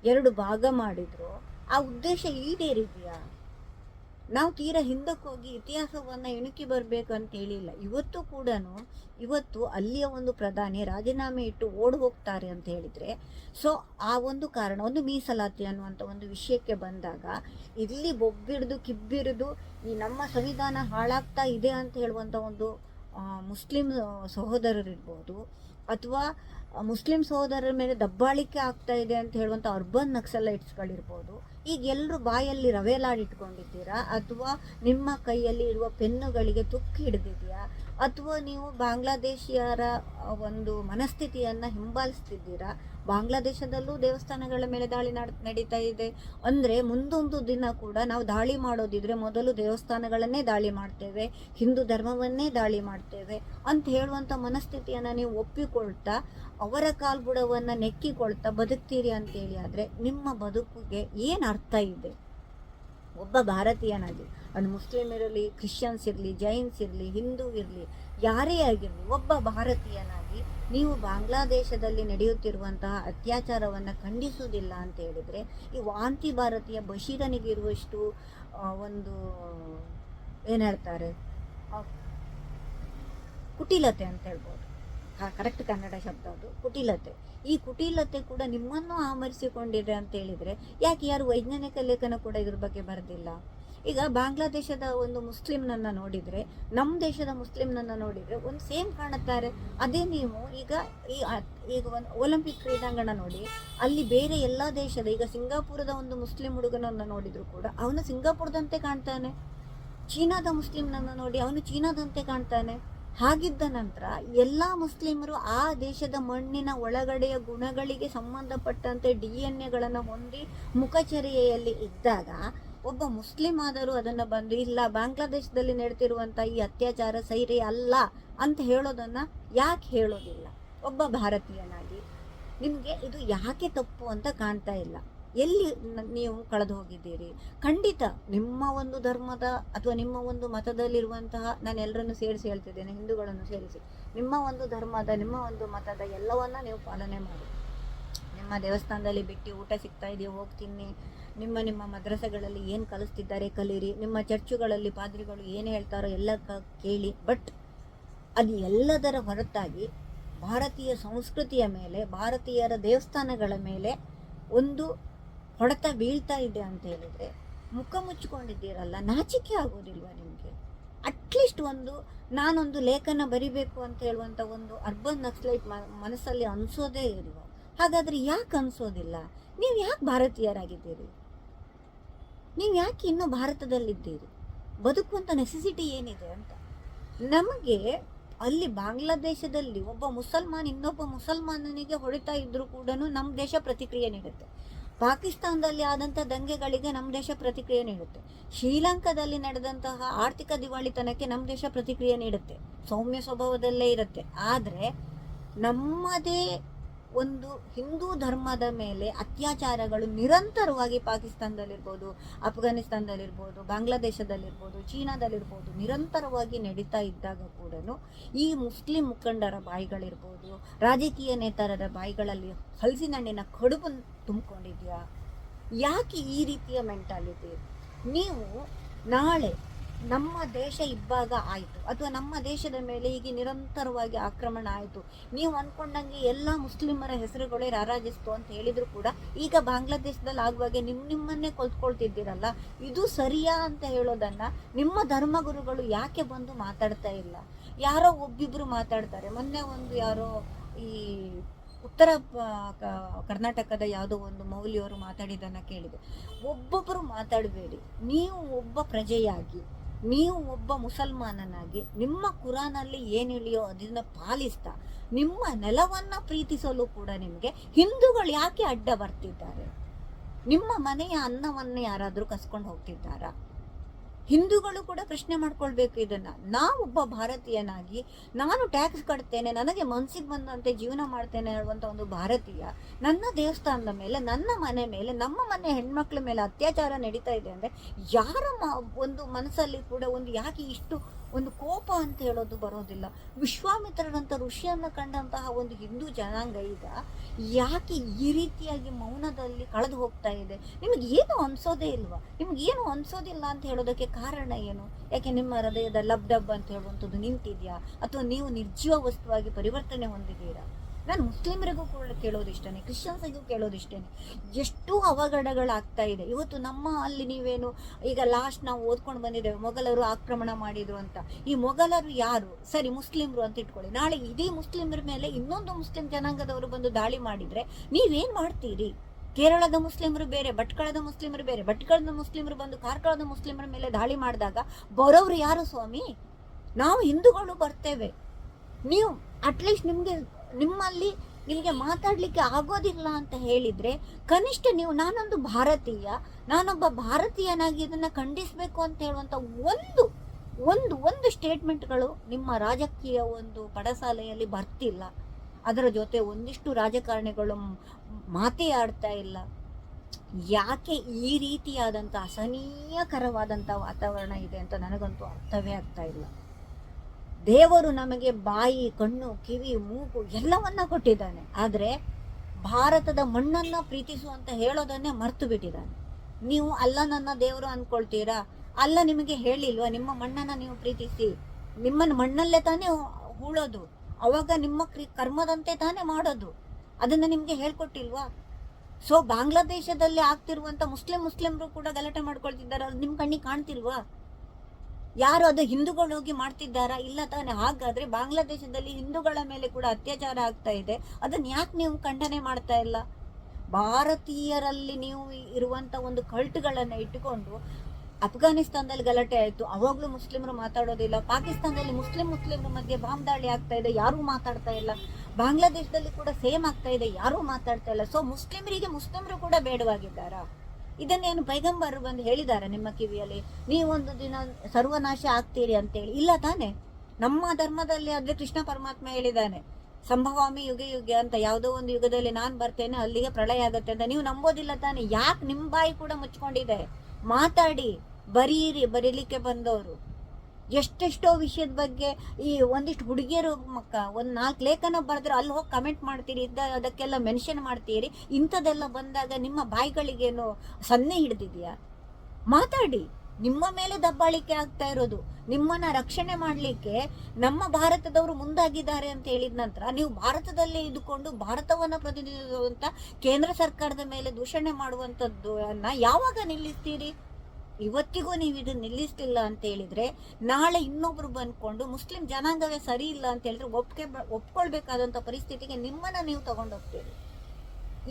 ಎರಡು ಭಾಗ ಮಾಡಿದ್ರು? ಆ ಉದ್ದೇಶ ಈಡೇರಿದೆಯಾ? ನಾವು ತೀರಾ ಹಿಂದಕ್ಕೆ ಹೋಗಿ ಇತಿಹಾಸವನ್ನು ಇಣುಕಿ ಬರಬೇಕು ಅಂತ ಹೇಳಿಲ್ಲ ಇವತ್ತು ಕೂಡ ಇವತ್ತು ಅಲ್ಲಿಯ ಒಂದು ಪ್ರಧಾನಿ ರಾಜೀನಾಮೆ ಇಟ್ಟು ಓಡ್ ಹೋಗ್ತಾರೆ ಅಂತ ಹೇಳಿದರೆ, ಸೊ ಆ ಒಂದು ಕಾರಣ, ಒಂದು ಮೀಸಲಾತಿ ಅನ್ನುವಂಥ ಒಂದು ವಿಷಯಕ್ಕೆ ಬಂದಾಗ, ಇಲ್ಲಿ ಬೊಬ್ಬಿಡ್ದು ಕಿಬ್ಬಿರಿದು ಈ ನಮ್ಮ ಸಂವಿಧಾನ ಹಾಳಾಗ್ತಾ ಇದೆ ಅಂತ ಹೇಳುವಂಥ ಒಂದು ಮುಸ್ಲಿಂ ಸಹೋದರರಿರ್ಬೋದು ಅಥವಾ ಮುಸ್ಲಿಂ ಸಹೋದರರ ಮೇಲೆ ದಬ್ಬಾಳಿಕೆ ಆಗ್ತಾ ಇದೆ ಅಂತ ಹೇಳುವಂಥ ಅರ್ಬನ್ ನಕ್ಸಲೈಟ್ಸ್ಗಳಿರ್ಬೋದು ಈಗ ಎಲ್ಲರೂ ಬಾಯಲ್ಲಿ ರವೆಲಾಡಿಟ್ಕೊಂಡಿದ್ದೀರಾ ಅಥವಾ ನಿಮ್ಮ ಕೈಯಲ್ಲಿ ಇರುವ ಪೆನ್ನುಗಳಿಗೆ ತುಕ್ಕು ಹಿಡಿದಿದೆಯಾ ಅಥವಾ ನೀವು ಬಾಂಗ್ಲಾದೇಶಿಯರ ಒಂದು ಮನಸ್ಥಿತಿಯನ್ನು ಹಿಂಬಾಲಿಸ್ತಿದ್ದೀರಾ? ಬಾಂಗ್ಲಾದೇಶದಲ್ಲೂ ದೇವಸ್ಥಾನಗಳ ಮೇಲೆ ದಾಳಿ ನಡ್- ನಡೀತಾ ಇದೆ. ಅಂದರೆ ಮುಂದೊಂದು ದಿನ ಕೂಡ ನಾವು ದಾಳಿ ಮಾಡೋದಿದ್ರೆ ಮೊದಲು ದೇವಸ್ಥಾನಗಳನ್ನೇ ದಾಳಿ ಮಾಡ್ತೇವೆ, ಹಿಂದೂ ಧರ್ಮವನ್ನೇ ದಾಳಿ ಮಾಡ್ತೇವೆ ಅಂತ ಹೇಳುವಂಥ ಮನಸ್ಥಿತಿಯನ್ನು ನೀವು ಒಪ್ಪಿಕೊಳ್ತಾ, ಅವರ ಕಾಲ್ಬುಡವನ್ನು ನೆಕ್ಕಿಕೊಳ್ತಾ ಬದುಕ್ತೀರಿ ಅಂತೇಳಿ ಆದರೆ ನಿಮ್ಮ ಬದುಕಿಗೆ ಏನು ಅರ್ಥ ಇದೆ? ಒಬ್ಬ ಭಾರತೀಯನಾಗಿ ಅದು ಮುಸ್ಲಿಮ್ ಇರಲಿ, ಕ್ರಿಶ್ಚಿಯನ್ಸ್ ಇರಲಿ, ಜೈನ್ಸ್ ಇರಲಿ, ಹಿಂದೂ ಇರಲಿ, ಯಾರೇ ಆಗಿರಲಿ, ಒಬ್ಬ ಭಾರತೀಯನಾಗಿ ನೀವು ಬಾಂಗ್ಲಾದೇಶದಲ್ಲಿ ನಡೆಯುತ್ತಿರುವಂತಹ ಅತ್ಯಾಚಾರವನ್ನು ಖಂಡಿಸುವುದಿಲ್ಲ ಅಂತ ಹೇಳಿದರೆ, ಈ ವಾಂತಿ ಭಾರತೀಯ ಬಶೀರನಿಗಿರುವಷ್ಟು ಒಂದು, ಏನು ಹೇಳ್ತಾರೆ? ಕುಟಿಲತೆ ಅಂತ ಹೇಳ್ಬೋದು. ಕರೆಕ್ಟ್ ಕನ್ನಡ ಶಬ್ದ ಅದು. ಕುಟಿಲತೆ. ಈ ಕುಟಿಲತೆ ಕೂಡ ನಿಮ್ಮನ್ನು ಆಮರಿಸಿಕೊಂಡಿದೆ ಅಂತ ಹೇಳಿದರೆ ಯಾಕೆ ಯಾರು ವೈಜ್ಞಾನಿಕ ಲೇಖನ ಕೂಡ ಇದ್ರ ಬಗ್ಗೆ ಬರೆದಿಲ್ಲ? ಈಗ ಬಾಂಗ್ಲಾದೇಶದ ಒಂದು ಮುಸ್ಲಿಮ್ನನ್ನು ನೋಡಿದರೆ ನಮ್ಮ ದೇಶದ ಮುಸ್ಲಿಮ್ನನ್ನು ನೋಡಿದರೆ ಒಂದು ಸೇಮ್ ಕಾಣುತ್ತಾರೆ. ಅದೇ ನೀವು ಈಗ ಈ ಈಗ ಒಂದು ಒಲಿಂಪಿಕ್ ಕ್ರೀಡಾಂಗಣ ನೋಡಿ, ಅಲ್ಲಿ ಬೇರೆ ಎಲ್ಲ ದೇಶದ ಈಗ ಸಿಂಗಾಪುರದ ಒಂದು ಮುಸ್ಲಿಂ ಹುಡುಗನನ್ನು ನೋಡಿದರೂ ಕೂಡ ಅವನು ಸಿಂಗಾಪುರದಂತೆ ಕಾಣ್ತಾನೆ. ಚೀನಾದ ಮುಸ್ಲಿಮ್ನನ್ನು ನೋಡಿ ಅವನು ಚೀನಾದಂತೆ ಕಾಣ್ತಾನೆ. ಹಾಗಿದ್ದ ನಂತರ ಎಲ್ಲ ಮುಸ್ಲಿಮರು ಆ ದೇಶದ ಮಣ್ಣಿನ ಒಳಗಡೆಯ ಗುಣಗಳಿಗೆ ಸಂಬಂಧಪಟ್ಟಂತೆ ಡಿ ಎನ್ ಎಗಳನ್ನು ಹೊಂದಿ ಮುಖಚರ್ಯೆಯಲ್ಲಿ ಇದ್ದಾಗ ಒಬ್ಬ ಮುಸ್ಲಿಂ ಆದರೂ ಅದನ್ನು ಬಂದು, ಇಲ್ಲ, ಬಾಂಗ್ಲಾದೇಶದಲ್ಲಿ ನಡೆದಿರುವಂಥ ಈ ಅತ್ಯಾಚಾರ ಸೈರಿ ಅಲ್ಲ ಅಂತ ಹೇಳೋದನ್ನು ಯಾಕೆ ಹೇಳೋದಿಲ್ಲ? ಒಬ್ಬ ಭಾರತೀಯನಾಗಿ. ನಿಮಗೆ ಇದು ಯಾಕೆ ತಪ್ಪು ಅಂತ ಕಾಣ್ತಾ ಇಲ್ಲ. ಎಲ್ಲಿ ನೀವು ಕಳೆದು ಹೋಗಿದ್ದೀರಿ ಖಂಡಿತ ನಿಮ್ಮ ಒಂದು ಧರ್ಮದ ಅಥವಾ ನಿಮ್ಮ ಒಂದು ಮತದಲ್ಲಿರುವಂತಹ ನಾನು ಎಲ್ಲರನ್ನು ಸೇರಿಸಿ ಹೇಳ್ತಿದ್ದೇನೆ, ಹಿಂದೂಗಳನ್ನು ಸೇರಿಸಿ. ನಿಮ್ಮ ಒಂದು ಧರ್ಮದ, ನಿಮ್ಮ ಒಂದು ಮತದ ಎಲ್ಲವನ್ನ ನೀವು ಪಾಲನೆ ಮಾಡಿ. ನಿಮ್ಮ ದೇವಸ್ಥಾನದಲ್ಲಿ ಬಿಟ್ಟು ಊಟ ಸಿಗ್ತಾ ಇದೆಯೋ? ಹೋಗ್ತೀನಿ ನಿಮ್ಮ ನಿಮ್ಮ ಮದ್ರಸೆಗಳಲ್ಲಿ ಏನು ಕಲಿಸ್ತಿದ್ದಾರೆ ಕಲೀರಿ. ನಿಮ್ಮ ಚರ್ಚುಗಳಲ್ಲಿ ಪಾದ್ರಿಗಳು ಏನು ಹೇಳ್ತಾರೋ ಎಲ್ಲ ಕೇಳಿ. ಬಟ್ ಅದು ಎಲ್ಲದರ ಹೊರತಾಗಿ ಭಾರತೀಯ ಸಂಸ್ಕೃತಿಯ ಮೇಲೆ, ಭಾರತೀಯರ ದೇವಸ್ಥಾನಗಳ ಮೇಲೆ ಒಂದು ಹೊಡೆತ ಬೀಳ್ತಾ ಇದೆ ಅಂತ ಹೇಳಿದರೆ ಮುಖ ಮುಚ್ಚಿಕೊಂಡಿದ್ದೀರಲ್ಲ, ನಾಚಿಕೆ ಆಗೋದಿಲ್ವಾ ನಿಮಗೆ? ಅಟ್ಲೀಸ್ಟ್ ಒಂದು ನಾನೊಂದು ಲೇಖನ ಬರಿಬೇಕು ಅಂತ ಹೇಳುವಂಥ ಒಂದು ಅರ್ಬನ್ ನಕ್ಸಲೈಟ್ ಮನಸ್ಸಲ್ಲಿ ಅನಿಸೋದೇ ಇಲ್ವ? ಹಾಗಾದರೆ ಯಾಕೆ ಅನಿಸೋದಿಲ್ಲ? ನೀವು ಯಾಕೆ ಭಾರತೀಯರಾಗಿದ್ದೀರಿ? ನೀವು ಯಾಕೆ ಇನ್ನೂ ಭಾರತದಲ್ಲಿದ್ದೀರಿ? ಬದುಕುವಂಥ ನೆಸೆಸಿಟಿ ಏನಿದೆ ಅಂತ? ನಮಗೆ ಅಲ್ಲಿ ಬಾಂಗ್ಲಾದೇಶದಲ್ಲಿ ಒಬ್ಬ ಮುಸಲ್ಮಾನ್ ಇನ್ನೊಬ್ಬ ಮುಸಲ್ಮಾನನಿಗೆ ಹೊಡಿತಾ ಇದ್ರೂ ಕೂಡ ನಮ್ಮ ದೇಶ ಪ್ರತಿಕ್ರಿಯೆ ನೀಡುತ್ತೆ. ಪಾಕಿಸ್ತಾನದಲ್ಲಿ ಆದಂಥ ದಂಗೆಗಳಿಗೆ ನಮ್ಮ ದೇಶ ಪ್ರತಿಕ್ರಿಯೆ ನೀಡುತ್ತೆ. ಶ್ರೀಲಂಕಾದಲ್ಲಿ ನಡೆದಂತಹ ಆರ್ಥಿಕ ದಿವಾಳಿತನಕ್ಕೆ ನಮ್ಮ ದೇಶ ಪ್ರತಿಕ್ರಿಯೆ ನೀಡುತ್ತೆ. ಸೌಮ್ಯ ಸ್ವಭಾವದಲ್ಲೇ ಇರುತ್ತೆ. ಆದರೆ ನಮ್ಮದೇ ಒಂದು ಹಿಂದೂ ಧರ್ಮದ ಮೇಲೆ ಅತ್ಯಾಚಾರಗಳು ನಿರಂತರವಾಗಿ ಪಾಕಿಸ್ತಾನದಲ್ಲಿರ್ಬೋದು, ಅಫ್ಘಾನಿಸ್ತಾನದಲ್ಲಿರ್ಬೋದು, ಬಾಂಗ್ಲಾದೇಶದಲ್ಲಿರ್ಬೋದು, ಚೀನಾದಲ್ಲಿರ್ಬೋದು ನಿರಂತರವಾಗಿ ನಡೀತಾ ಇದ್ದಾಗ ಕೂಡ ಈ ಮುಸ್ಲಿಂ ಮುಖಂಡರ ಬಾಯಿಗಳಿರ್ಬೋದು, ರಾಜಕೀಯ ನೇತಾರರ ಬಾಯಿಗಳಲ್ಲಿ ಹಲಸಿನಣ್ಣಿನ ಕಡುಬು ತುಂಬಿಕೊಂಡಿದ್ಯಾ? ಯಾಕೆ ಈ ರೀತಿಯ ಮೆಂಟಾಲಿಟಿ ನೀವು ನಾಳೆ ನಮ್ಮ ದೇಶ ಇಬ್ಬಾಗ ಆಯಿತು. ಅಥವಾ ನಮ್ಮ ದೇಶದ ಮೇಲೆ ಹೀಗೆ ನಿರಂತರವಾಗಿ ಆಕ್ರಮಣ ಆಯಿತು. ನೀವು ಅಂದ್ಕೊಂಡಂಗೆ ಎಲ್ಲ ಮುಸ್ಲಿಮರ ಹೆಸರುಗಳೇ ರಾರಾಜಿಸ್ತು ಅಂತ ಹೇಳಿದ್ರು ಕೂಡ ಈಗ ಬಾಂಗ್ಲಾದೇಶದಲ್ಲಿ ಆಗುವಾಗೆ ನಿಮ್ಮ ನಿಮ್ಮನ್ನೇ ಕೊಲ್ತ್ಕೊಳ್ತಿದ್ದೀರಲ್ಲ. ಇದು ಸರಿಯಾ ಅಂತ ಹೇಳೋದನ್ನ ನಿಮ್ಮ ಧರ್ಮಗುರುಗಳು ಯಾಕೆ ಬಂದು ಮಾತಾಡ್ತಾ ಇಲ್ಲ? ಯಾರೋ ಒಬ್ಬಿಬ್ಬರು ಮಾತಾಡ್ತಾರೆ. ಮೊನ್ನೆ ಒಂದು ಯಾರೋ ಈ ಉತ್ತರ ಕರ್ನಾಟಕದ ಯಾವುದೋ ಒಂದು ಮೌಲ್ಯವರು ಮಾತಾಡಿದ್ದನ್ನು ಕೇಳಿದೆ. ಒಬ್ಬೊಬ್ಬರು ಮಾತಾಡಬೇಡಿ. ನೀವು ಒಬ್ಬ ಪ್ರಜೆಯಾಗಿ. ನೀವು ಒಬ್ಬ ಮುಸಲ್ಮಾನನಾಗಿ ನಿಮ್ಮ ಕುರಾನಲ್ಲಿ ಏನು ಹೇಳಿಯೋ ಅದನ್ನ ಪಾಲಿಸ್ತಾ ನಿಮ್ಮ ನೆಲವನ್ನ ಪ್ರೀತಿಸಲು ಕೂಡ ನಿಮಗೆ ಹಿಂದೂಗಳು ಯಾಕೆ ಅಡ್ಡ ಬರ್ತಿದ್ದಾರೆ? ನಿಮ್ಮ ಮನೆಯ ಅನ್ನವನ್ನ ಯಾರಾದರೂ ಕಸ್ಕೊಂಡು ಹೋಗ್ತಿದ್ದಾರಾ? ಹಿಂದೂಗಳು ಕೂಡ ಪ್ರಶ್ನೆ ಮಾಡ್ಕೊಳ್ಬೇಕು ಇದನ್ನ. ನಾವೊಬ್ಬ ಭಾರತೀಯನಾಗಿ, ನಾನು ಟ್ಯಾಕ್ಸ್ ಕಟ್ತೇನೆ, ನನಗೆ ಮನಸ್ಸಿಗೆ ಬಂದಂತೆ ಜೀವನ ಮಾಡ್ತೇನೆ ಅನ್ನುವಂಥ ಒಂದು ಭಾರತೀಯ, ನನ್ನ ದೇವಸ್ಥಾನದ ಮೇಲೆ, ನನ್ನ ಮನೆ ಮೇಲೆ, ನಮ್ಮ ಮನೆ ಹೆಣ್ಮಕ್ಳ ಮೇಲೆ ಅತ್ಯಾಚಾರ ನಡೀತಾ ಇದೆ ಅಂದರೆ ಯಾರ ಒಂದು ಮನಸ್ಸಲ್ಲಿ ಕೂಡ ಒಂದು ಯಾಕೆ ಇಷ್ಟು ಒಂದು ಕೋಪ ಅಂತ ಹೇಳೋದು ಬರೋದಿಲ್ಲ. ವಿಶ್ವಾಮಿತ್ರನಂಥ ಋಷಿಯನ್ನು ಕಂಡಂತಹ ಒಂದು ಹಿಂದೂ ಜನಾಂಗ ಈಗ ಯಾಕೆ ಈ ರೀತಿಯಾಗಿ ಮೌನದಲ್ಲಿ ಕಳೆದು ಹೋಗ್ತಾ ಇದೆ? ನಿಮಗೆ ಏನು ಅನ್ಸೋದೇ ಇಲ್ವಾ? ನಿಮ್ಗೆ ಏನು ಅನ್ಸೋದಿಲ್ಲ ಅಂತ ಹೇಳೋದಕ್ಕೆ ಕಾರಣ ಏನು? ಯಾಕೆ ನಿಮ್ಮ ಹೃದಯದ ಲಬ್ ಡಬ್ ಅಂತ ಹೇಳುವಂಥದ್ದು ನಿಂತಿದೆಯಾ? ಅಥವಾ ನೀವು ನಿರ್ಜೀವ ವಸ್ತುವಾಗಿ ಪರಿವರ್ತನೆ ಹೊಂದಿದ್ದೀರಾ? ನಾನು ಮುಸ್ಲಿಮರಿಗೂ ಕೂಡ ಕೇಳೋದಿಷ್ಟೇ ಕ್ರಿಶ್ಚಿಯನ್ಸಿಗೂ ಕೇಳೋದಿಷ್ಟೇ ಎಷ್ಟು ಅವಘಡಗಳಾಗ್ತಾ ಇದೆ. ಇವತ್ತು ನಮ್ಮ ಅಲ್ಲಿ ನೀವೇನು ಈಗ ಲಾಸ್ಟ್ ನಾವು ಓದ್ಕೊಂಡು ಬಂದಿದ್ದೇವೆ, ಮೊಘಲರು ಆಕ್ರಮಣ ಮಾಡಿದ್ರು ಅಂತ. ಈ ಮೊಘಲರು ಯಾರು? ಸರಿ, ಮುಸ್ಲಿಮರು ಅಂತ ಇಟ್ಕೊಳ್ಳಿ. ನಾಳೆ ಇದೇ ಮುಸ್ಲಿಮರ ಮೇಲೆ ಇನ್ನೊಂದು ಮುಸ್ಲಿಂ ಜನಾಂಗದವರು ಬಂದು ದಾಳಿ ಮಾಡಿದರೆ ನೀವೇನು ಮಾಡ್ತೀರಿ? ಕೇರಳದ ಮುಸ್ಲಿಮರು ಬೇರೆ, ಭಟ್ಕಳದ ಮುಸ್ಲಿಮರು ಬೇರೆ. ಭಟ್ಕಳದ ಮುಸ್ಲಿಮರು ಬಂದು ಕಾರ್ಕಳದ ಮುಸ್ಲಿಮರ ಮೇಲೆ ದಾಳಿ ಮಾಡಿದಾಗ ಬರೋರು ಯಾರು ಸ್ವಾಮಿ? ನಾವು ಹಿಂದೂಗಳು ಬರ್ತೇವೆ. ನೀವು ಅಟ್ಲೀಸ್ಟ್ ನಿಮಗೆ ನಿಮ್ಮಲ್ಲಿ ನಿಮಗೆ ಮಾತಾಡಲಿಕ್ಕೆ ಆಗೋದಿಲ್ಲ ಅಂತ ಹೇಳಿದರೆ ಕನಿಷ್ಠ ನೀವು ನಾನೊಂದು ಭಾರತೀಯ, ನಾನೊಬ್ಬ ಭಾರತೀಯನಾಗಿ ಇದನ್ನು ಖಂಡಿಸಬೇಕು ಅಂತ ಹೇಳುವಂಥ ಒಂದು ಒಂದು ಒಂದು ಸ್ಟೇಟ್ಮೆಂಟ್ಗಳು ನಿಮ್ಮ ರಾಜಕೀಯ ಒಂದು ಪಡಸಾಲೆಯಲ್ಲಿ ಬರ್ತಿಲ್ಲ. ಅದರ ಜೊತೆ ಒಂದಿಷ್ಟು ರಾಜಕಾರಣಿಗಳು ಮಾತೇ ಆಡ್ತಾ ಇಲ್ಲ. ಯಾಕೆ ಈ ರೀತಿಯಾದಂಥ ಅಸಹನೀಯಕರವಾದಂಥ ವಾತಾವರಣ ಇದೆ ಅಂತ ನನಗಂತೂ ಅರ್ಥವೇ ಆಗ್ತಾ ಇಲ್ಲ. ದೇವರು ನಮಗೆ ಬಾಯಿ, ಕಣ್ಣು, ಕಿವಿ, ಮೂಗು ಎಲ್ಲವನ್ನ ಕೊಟ್ಟಿದ್ದಾನೆ. ಆದರೆ ಭಾರತದ ಮಣ್ಣನ್ನ ಪ್ರೀತಿಸುವಂತ ಹೇಳೋದನ್ನೇ ಮರ್ತು ಬಿಟ್ಟಿದ್ದಾನೆ. ನೀವು ಅಲ್ಲ ನನ್ನ ದೇವರು ಅಂದ್ಕೊಳ್ತೀರಾ ಅಲ್ಲ ನಿಮಗೆ ಹೇಳಿಲ್ವಾ? ನಿಮ್ಮ ಮಣ್ಣನ್ನ ನೀವು ಪ್ರೀತಿಸಿ. ನಿಮ್ಮನ್ನ ಮಣ್ಣಲ್ಲೇ ತಾನೇ ಹೂಳೋದು. ಅವಾಗ ನಿಮ್ಮ ಕ್ರಿ- ಕರ್ಮದಂತೆ ತಾನೇ ಮಾಡೋದು. ಅದನ್ನ ನಿಮಗೆ ಹೇಳ್ಕೊಟ್ಟಿಲ್ವಾ? ಸೊ ಬಾಂಗ್ಲಾದೇಶದಲ್ಲಿ ಆಗ್ತಿರುವಂತ ಮುಸ್ಲಿಂ ಮುಸ್ಲಿಮರು ಕೂಡ ಗಲಾಟೆ ಮಾಡ್ಕೊಳ್ತಿದ್ದಾರೆ. ಅದು ನಿಮ್ಮ ಕಣ್ಣಿಗೆ ಕಾಣ್ತಿಲ್ವಾ? ಯಾರು ಅದು ಹಿಂದೂಗಳು ಹೋಗಿ ಮಾಡ್ತಿದ್ದಾರಾ? ಇಲ್ಲ ತಾನೆ. ಹಾಗಾದ್ರೆ ಬಾಂಗ್ಲಾದೇಶದಲ್ಲಿ ಹಿಂದೂಗಳ ಮೇಲೆ ಕೂಡ ಅತ್ಯಾಚಾರ ಆಗ್ತಾ ಇದೆ. ಅದನ್ನ ಯಾಕೆ ನೀವು ಖಂಡನೆ ಮಾಡ್ತಾ ಇಲ್ಲ? ಭಾರತೀಯರಲ್ಲಿ ನೀವು ಇರುವಂತ ಒಂದು ಕಲ್ಟ್ಗಳನ್ನ ಇಟ್ಟುಕೊಂಡು ಅಫ್ಘಾನಿಸ್ತಾನದಲ್ಲಿ ಗಲಾಟೆ ಆಯಿತು. ಅವಾಗಲೂ ಮುಸ್ಲಿಮರು ಮಾತಾಡೋದಿಲ್ಲ ಪಾಕಿಸ್ತಾನದಲ್ಲಿ ಮುಸ್ಲಿಂ ಮುಸ್ಲಿಮರ ಮಧ್ಯೆ ಬಾಂಬ್ ದಾಳಿ ಆಗ್ತಾ ಇದೆ. ಯಾರೂ ಮಾತಾಡ್ತಾ ಇಲ್ಲ. ಬಾಂಗ್ಲಾದೇಶದಲ್ಲಿ ಕೂಡ ಸೇಮ್ ಆಗ್ತಾ ಇದೆ. ಯಾರೂ ಮಾತಾಡ್ತಾ ಇಲ್ಲ. ಸೊ ಮುಸ್ಲಿಮರಿಗೆ ಮುಸ್ಲಿಮರು ಕೂಡ ಬೇಡವಾಗಿದ್ದಾರಾ? ಇದನ್ನೇನು ಪೈಗಂಬರು ಬಂದು ಹೇಳಿದ್ದಾರೆ ನಿಮ್ಮ ಕಿವಿಯಲ್ಲಿ? ನೀವೊಂದು ದಿನ ಸರ್ವನಾಶ ಆಗ್ತೀರಿ ಅಂತೇಳಿ. ಇಲ್ಲ ತಾನೆ? ನಮ್ಮ ಧರ್ಮದಲ್ಲಿ ಆದ್ರೆ ಕೃಷ್ಣ ಪರಮಾತ್ಮ ಹೇಳಿದ್ದಾನೆ. ಸಂಭವಾಮಿ ಯುಗ ಯುಗ ಅಂತ ಯಾವುದೋ ಒಂದು ಯುಗದಲ್ಲಿ ನಾನು ಬರ್ತೇನೆ, ಅಲ್ಲಿಗೆ ಪ್ರಳಯ ಆಗತ್ತೆ ಅಂತ. ನೀವು ನಂಬೋದಿಲ್ಲ ತಾನೆ? ಯಾಕೆ ನಿಮ್ಮ ಬಾಯಿ ಕೂಡ ಮುಚ್ಕೊಂಡಿದೆ? ಮಾತಾಡಿ, ಬರೀರಿ, ಬರೀಲಿಕ್ಕೆ ಬಂದವರು. ಎಷ್ಟೆಷ್ಟೋ ವಿಷಯದ ಬಗ್ಗೆ ಈ ಒಂದಿಷ್ಟು ಹುಡುಗಿಯರು ಮಕ್ಕ ಒಂದು ನಾಲ್ಕು ಲೇಖನ ಬರೆದ್ರೆ ಅಲ್ಲಿ ಹೋಗಿ ಕಮೆಂಟ್ ಮಾಡ್ತೀರಿ, ಇದ್ದ ಅದಕ್ಕೆಲ್ಲ ಮೆನ್ಷನ್ ಮಾಡ್ತೀರಿ, ಇಂಥದ್ದೆಲ್ಲ ಬಂದಾಗ ನಿಮ್ಮ ಬಾಯಿಗಳಿಗೇನು ಸನ್ನೆ ಹಿಡ್ದಿದ್ಯಾ? ಮಾತಾಡಿ. ನಿಮ್ಮ ಮೇಲೆ ದಬ್ಬಾಳಿಕೆ ಆಗ್ತಾ ಇರೋದು. ನಿಮ್ಮನ್ನ ರಕ್ಷಣೆ ಮಾಡ್ಲಿಕ್ಕೆ ನಮ್ಮ ಭಾರತದವರು ಮುಂದಾಗಿದ್ದಾರೆ ಅಂತ ಹೇಳಿದ ನಂತರ ನೀವು ಭಾರತದಲ್ಲೇ ಇದ್ದುಕೊಂಡು ಭಾರತವನ್ನ ಪ್ರತಿನಿಧಿಸುವಂತ ಕೇಂದ್ರ ಸರ್ಕಾರದ ಮೇಲೆ ದೂಷಣೆ ಮಾಡುವಂತದ್ದು ಯಾವಾಗ ನಿಲ್ಲಿಸ್ತೀರಿ? ಇವತ್ತಿಗೂ ನೀವು ಇದನ್ನ ನಿಲ್ಲಿಸ್ತಿಲ್ಲ ಅಂತ ಹೇಳಿದ್ರೆ ನಾಳೆ ಇನ್ನೊಬ್ರು ಬಂದ್ಕೊಂಡು ಮುಸ್ಲಿಂ ಜನಾಂಗವೇ ಸರಿ ಇಲ್ಲ ಅಂತ ಹೇಳಿದ್ರೆ ಒಪ್ಕೆ ಒಪ್ಕೊಳ್ಬೇಕಾದಂತ ಪರಿಸ್ಥಿತಿಗೆ ನಿಮ್ಮನ್ನ ನೀವು ತಗೊಂಡೋಗ್ತೀರಿ.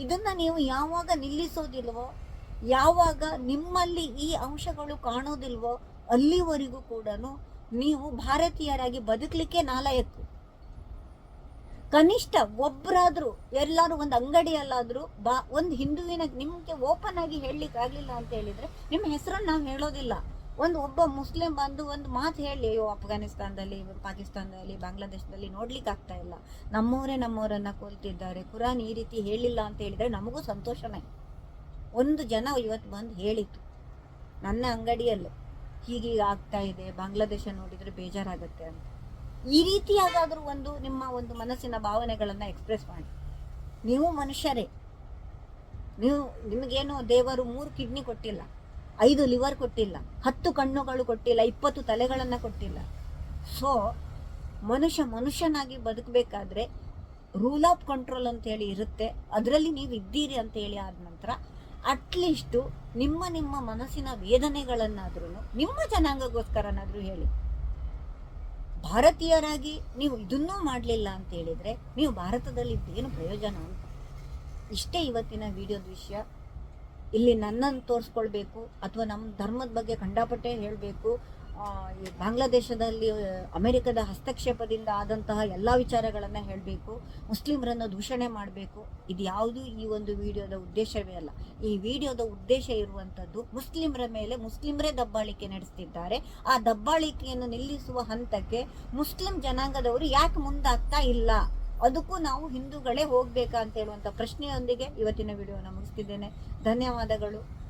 ಇದನ್ನ ನೀವು ಯಾವಾಗ ನಿಲ್ಲಿಸೋದಿಲ್ವೋ, ಯಾವಾಗ ನಿಮ್ಮಲ್ಲಿ ಈ ಅಂಶಗಳು ಕಾಣೋದಿಲ್ವೋ ಅಲ್ಲಿವರೆಗೂ ಕೂಡ ನೀವು ಭಾರತೀಯರಾಗಿ ಬದುಕಲಿಕ್ಕೆ ನಾಲಾಯಕ್ಕು ಕನಿಷ್ಠ ಒಬ್ಬರಾದರೂ ಎಲ್ಲರೂ ಒಂದು ಅಂಗಡಿಯಲ್ಲಾದರೂ ಬಾ, ಒಂದು ಹಿಂದುವಿನ ನಿಮಗೆ ಓಪನ್ ಆಗಿ ಹೇಳಲಿಕ್ಕೆ ಆಗಲಿಲ್ಲ ಅಂತ ಹೇಳಿದ್ರೆ ನಿಮ್ಮ ಹೆಸರನ್ನು ನಾವು ಹೇಳೋದಿಲ್ಲ. ಒಂದು ಒಬ್ಬ ಮುಸ್ಲಿಂ ಬಂದು ಒಂದು ಮಾತು ಹೇಳಿ, ಅಯ್ಯೋ, ಅಫ್ಘಾನಿಸ್ತಾನದಲ್ಲಿ, ಪಾಕಿಸ್ತಾನದಲ್ಲಿ, ಬಾಂಗ್ಲಾದೇಶದಲ್ಲಿ ನೋಡ್ಲಿಕ್ಕೆ ಆಗ್ತಾ ಇಲ್ಲ. ನಮ್ಮವರೇ ನಮ್ಮವರನ್ನು ಕೊಲ್ತಿದ್ದಾರೆ ಕುರಾನ್ ಈ ರೀತಿ ಹೇಳಿಲ್ಲ ಅಂತ ಹೇಳಿದ್ರೆ ನಮಗೂ ಸಂತೋಷನೇ ಒಂದು ಜನ ಇವತ್ತು ಬಂದು ಹೇಳಿತು ನನ್ನ ಅಂಗಡಿಯಲ್ಲೇ. ಹೀಗೀಗ ಆಗ್ತಾ ಇದೆ. ಬಾಂಗ್ಲಾದೇಶ ನೋಡಿದ್ರೆ ಬೇಜಾರಾಗತ್ತೆ ಅಂತ. ಈ ರೀತಿಯಾಗಾದರೂ ಒಂದು ನಿಮ್ಮ ಒಂದು ಮನಸ್ಸಿನ ಭಾವನೆಗಳನ್ನು ಎಕ್ಸ್ಪ್ರೆಸ್ ಮಾಡಿ. ನೀವು ಮನುಷ್ಯರೇ. ನೀವು ನಿಮಗೇನು ದೇವರು ಮೂರು ಕಿಡ್ನಿ ಕೊಟ್ಟಿಲ್ಲ, ಐದು ಲಿವರ್ ಕೊಟ್ಟಿಲ್ಲ, ಹತ್ತು ಕಣ್ಣುಗಳು ಕೊಟ್ಟಿಲ್ಲ, ಇಪ್ಪತ್ತು ತಲೆಗಳನ್ನು ಕೊಟ್ಟಿಲ್ಲ. ಸೊ ಮನುಷ್ಯ ಮನುಷ್ಯನಾಗಿ ಬದುಕಬೇಕಾದ್ರೆ ರೂಲ್ ಆಫ್ ಕಂಟ್ರೋಲ್ ಅಂತ ಹೇಳಿ ಇರುತ್ತೆ. ಅದರಲ್ಲಿ ನೀವು ಇದ್ದೀರಿ ಅಂತ ಹೇಳಿ ಆದ ನಂತರ ಅಟ್ಲೀಸ್ಟು ನಿಮ್ಮ ನಿಮ್ಮ ಮನಸ್ಸಿನ ವೇದನೆಗಳನ್ನಾದ್ರೂ ನಿಮ್ಮ ಜನಾಂಗಗೋಸ್ಕರನಾದರೂ ಹೇಳಿ. ಭಾರತೀಯರಾಗಿ ನೀವು ಇದನ್ನೂ ಮಾಡಲಿಲ್ಲ ಅಂತ ಹೇಳಿದರೆ ನೀವು ಭಾರತದಲ್ಲಿ ಇದ್ದೇನು ಪ್ರಯೋಜನ ಅಂತ? ಇಷ್ಟೇ ಇವತ್ತಿನ ವಿಡಿಯೋದ ವಿಷಯ. ಇಲ್ಲಿ ನನ್ನನ್ನು ತೋರಿಸ್ಕೊಳ್ಬೇಕು ಅಥವಾ ನಮ್ಮ ಧರ್ಮದ ಬಗ್ಗೆ ಕಂಡಾಪಟ್ಟೆ ಹೇಳಬೇಕು. ಬಾಂಗ್ಲಾದೇಶದಲ್ಲಿ ಅಮೆರಿಕದ ಹಸ್ತಕ್ಷೇಪದಿಂದ ಆದಂತಹ ಎಲ್ಲ ವಿಚಾರಗಳನ್ನು ಹೇಳಬೇಕು, ಮುಸ್ಲಿಮರನ್ನು ದೂಷಣೆ ಮಾಡಬೇಕು, ಇದು ಯಾವುದು ಈ ಒಂದು ವಿಡಿಯೋದ ಉದ್ದೇಶವೇ ಅಲ್ಲ. ಈ ವಿಡಿಯೋದ ಉದ್ದೇಶ ಇರುವಂಥದ್ದು ಮುಸ್ಲಿಮರ ಮೇಲೆ ಮುಸ್ಲಿಮರೇ ದಬ್ಬಾಳಿಕೆ ನಡೆಸ್ತಿದ್ದಾರೆ. ಆ ದಬ್ಬಾಳಿಕೆಯನ್ನು ನಿಲ್ಲಿಸುವ ಹಂತಕ್ಕೆ ಮುಸ್ಲಿಂ ಜನಾಂಗದವರು ಯಾಕೆ ಮುಂದಾಗ್ತಾ ಇಲ್ಲ? ಅದಕ್ಕೂ ನಾವು ಹಿಂದೂಗಳೇ ಹೋಗ್ಬೇಕಾ ಅಂತ ಹೇಳುವಂಥ ಪ್ರಶ್ನೆಯೊಂದಿಗೆ ಇವತ್ತಿನ ವಿಡಿಯೋನ ಮುಗಿಸ್ತಿದ್ದೇನೆ. ಧನ್ಯವಾದಗಳು.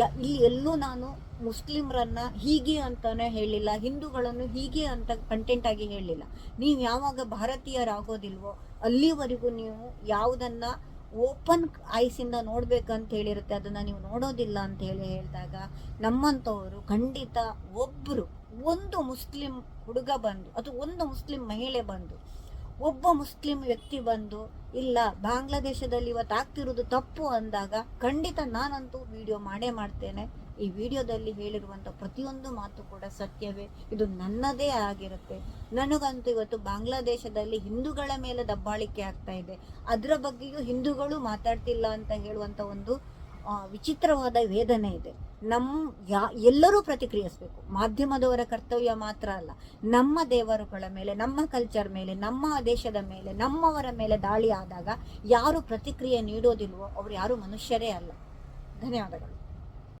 ಇಲ್ಲಿ ಎಲ್ಲೂ ನಾನು ಮುಸ್ಲಿಮ್ರನ್ನ ಹೀಗೆ ಅಂತಾನೆ ಹೇಳಿಲ್ಲ, ಹಿಂದೂಗಳನ್ನು ಹೀಗೆ ಅಂತ ಕಂಟೆಂಟ್ ಆಗಿ ಹೇಳಿಲ್ಲ. ನೀವು ಯಾವಾಗ ಭಾರತೀಯರಾಗೋದಿಲ್ವೋ, ಅಲ್ಲಿವರೆಗೂ ನೀವು ಯಾವುದನ್ನ ಓಪನ್ ಐಸಿಂದ ನೋಡ್ಬೇಕಂತ ಹೇಳಿರುತ್ತೆ, ಅದನ್ನ ನೀವು ನೋಡೋದಿಲ್ಲ ಅಂತ ಹೇಳಿ ಹೇಳಿದಾಗ ನಮ್ಮಂಥವರು ಖಂಡಿತ ಒಬ್ಬರು ಒಂದು ಮುಸ್ಲಿಂ ಹುಡುಗ ಬಂದು ಅಥವಾ ಒಂದು ಮುಸ್ಲಿಂ ಮಹಿಳೆ ಬಂದು ಒಬ್ಬ ಮುಸ್ಲಿಂ ವ್ಯಕ್ತಿ ಬಂದು, ಇಲ್ಲ, ಬಾಂಗ್ಲಾದೇಶದಲ್ಲಿ ಇವತ್ತು ಆಗ್ತಿರೋದು ತಪ್ಪು ಅಂದಾಗ ಖಂಡಿತ ನಾನಂತೂ ವಿಡಿಯೋ ಮಾಡೇ ಮಾಡ್ತೇನೆ. ಈ ವಿಡಿಯೋದಲ್ಲಿ ಹೇಳಿರುವಂಥ ಪ್ರತಿಯೊಂದು ಮಾತು ಕೂಡ ಸತ್ಯವೇ. ಇದು ನನ್ನದೇ ಆಗಿರುತ್ತೆ. ನನಗಂತೂ ಇವತ್ತು ಬಾಂಗ್ಲಾದೇಶದಲ್ಲಿ ಹಿಂದೂಗಳ ಮೇಲೆ ದಬ್ಬಾಳಿಕೆ ಆಗ್ತಾ ಇದೆ. ಅದರ ಬಗ್ಗೆಯೂ ಹಿಂದೂಗಳು ಮಾತಾಡ್ತಿಲ್ಲ ಅಂತ ಹೇಳುವಂಥ ಒಂದು ವಿಚಿತ್ರವಾದ ವೇದನೆ ಇದೆ. ನಮ್ಮ ಯಾ, ಎಲ್ಲರೂ ಪ್ರತಿಕ್ರಿಯಿಸಬೇಕು. ಮಾಧ್ಯಮದವರ ಕರ್ತವ್ಯ ಮಾತ್ರ ಅಲ್ಲ. ನಮ್ಮ ದೇವರುಗಳ ಮೇಲೆ, ನಮ್ಮ ಕಲ್ಚರ್ ಮೇಲೆ, ನಮ್ಮ ದೇಶದ ಮೇಲೆ, ನಮ್ಮವರ ಮೇಲೆ ದಾಳಿ ಆದಾಗ ಯಾರು ಪ್ರತಿಕ್ರಿಯೆ ನೀಡೋದಿಲ್ವೋ ಅವ್ರು ಯಾರು ಮನುಷ್ಯರೇ ಅಲ್ಲ. ಧನ್ಯವಾದಗಳು.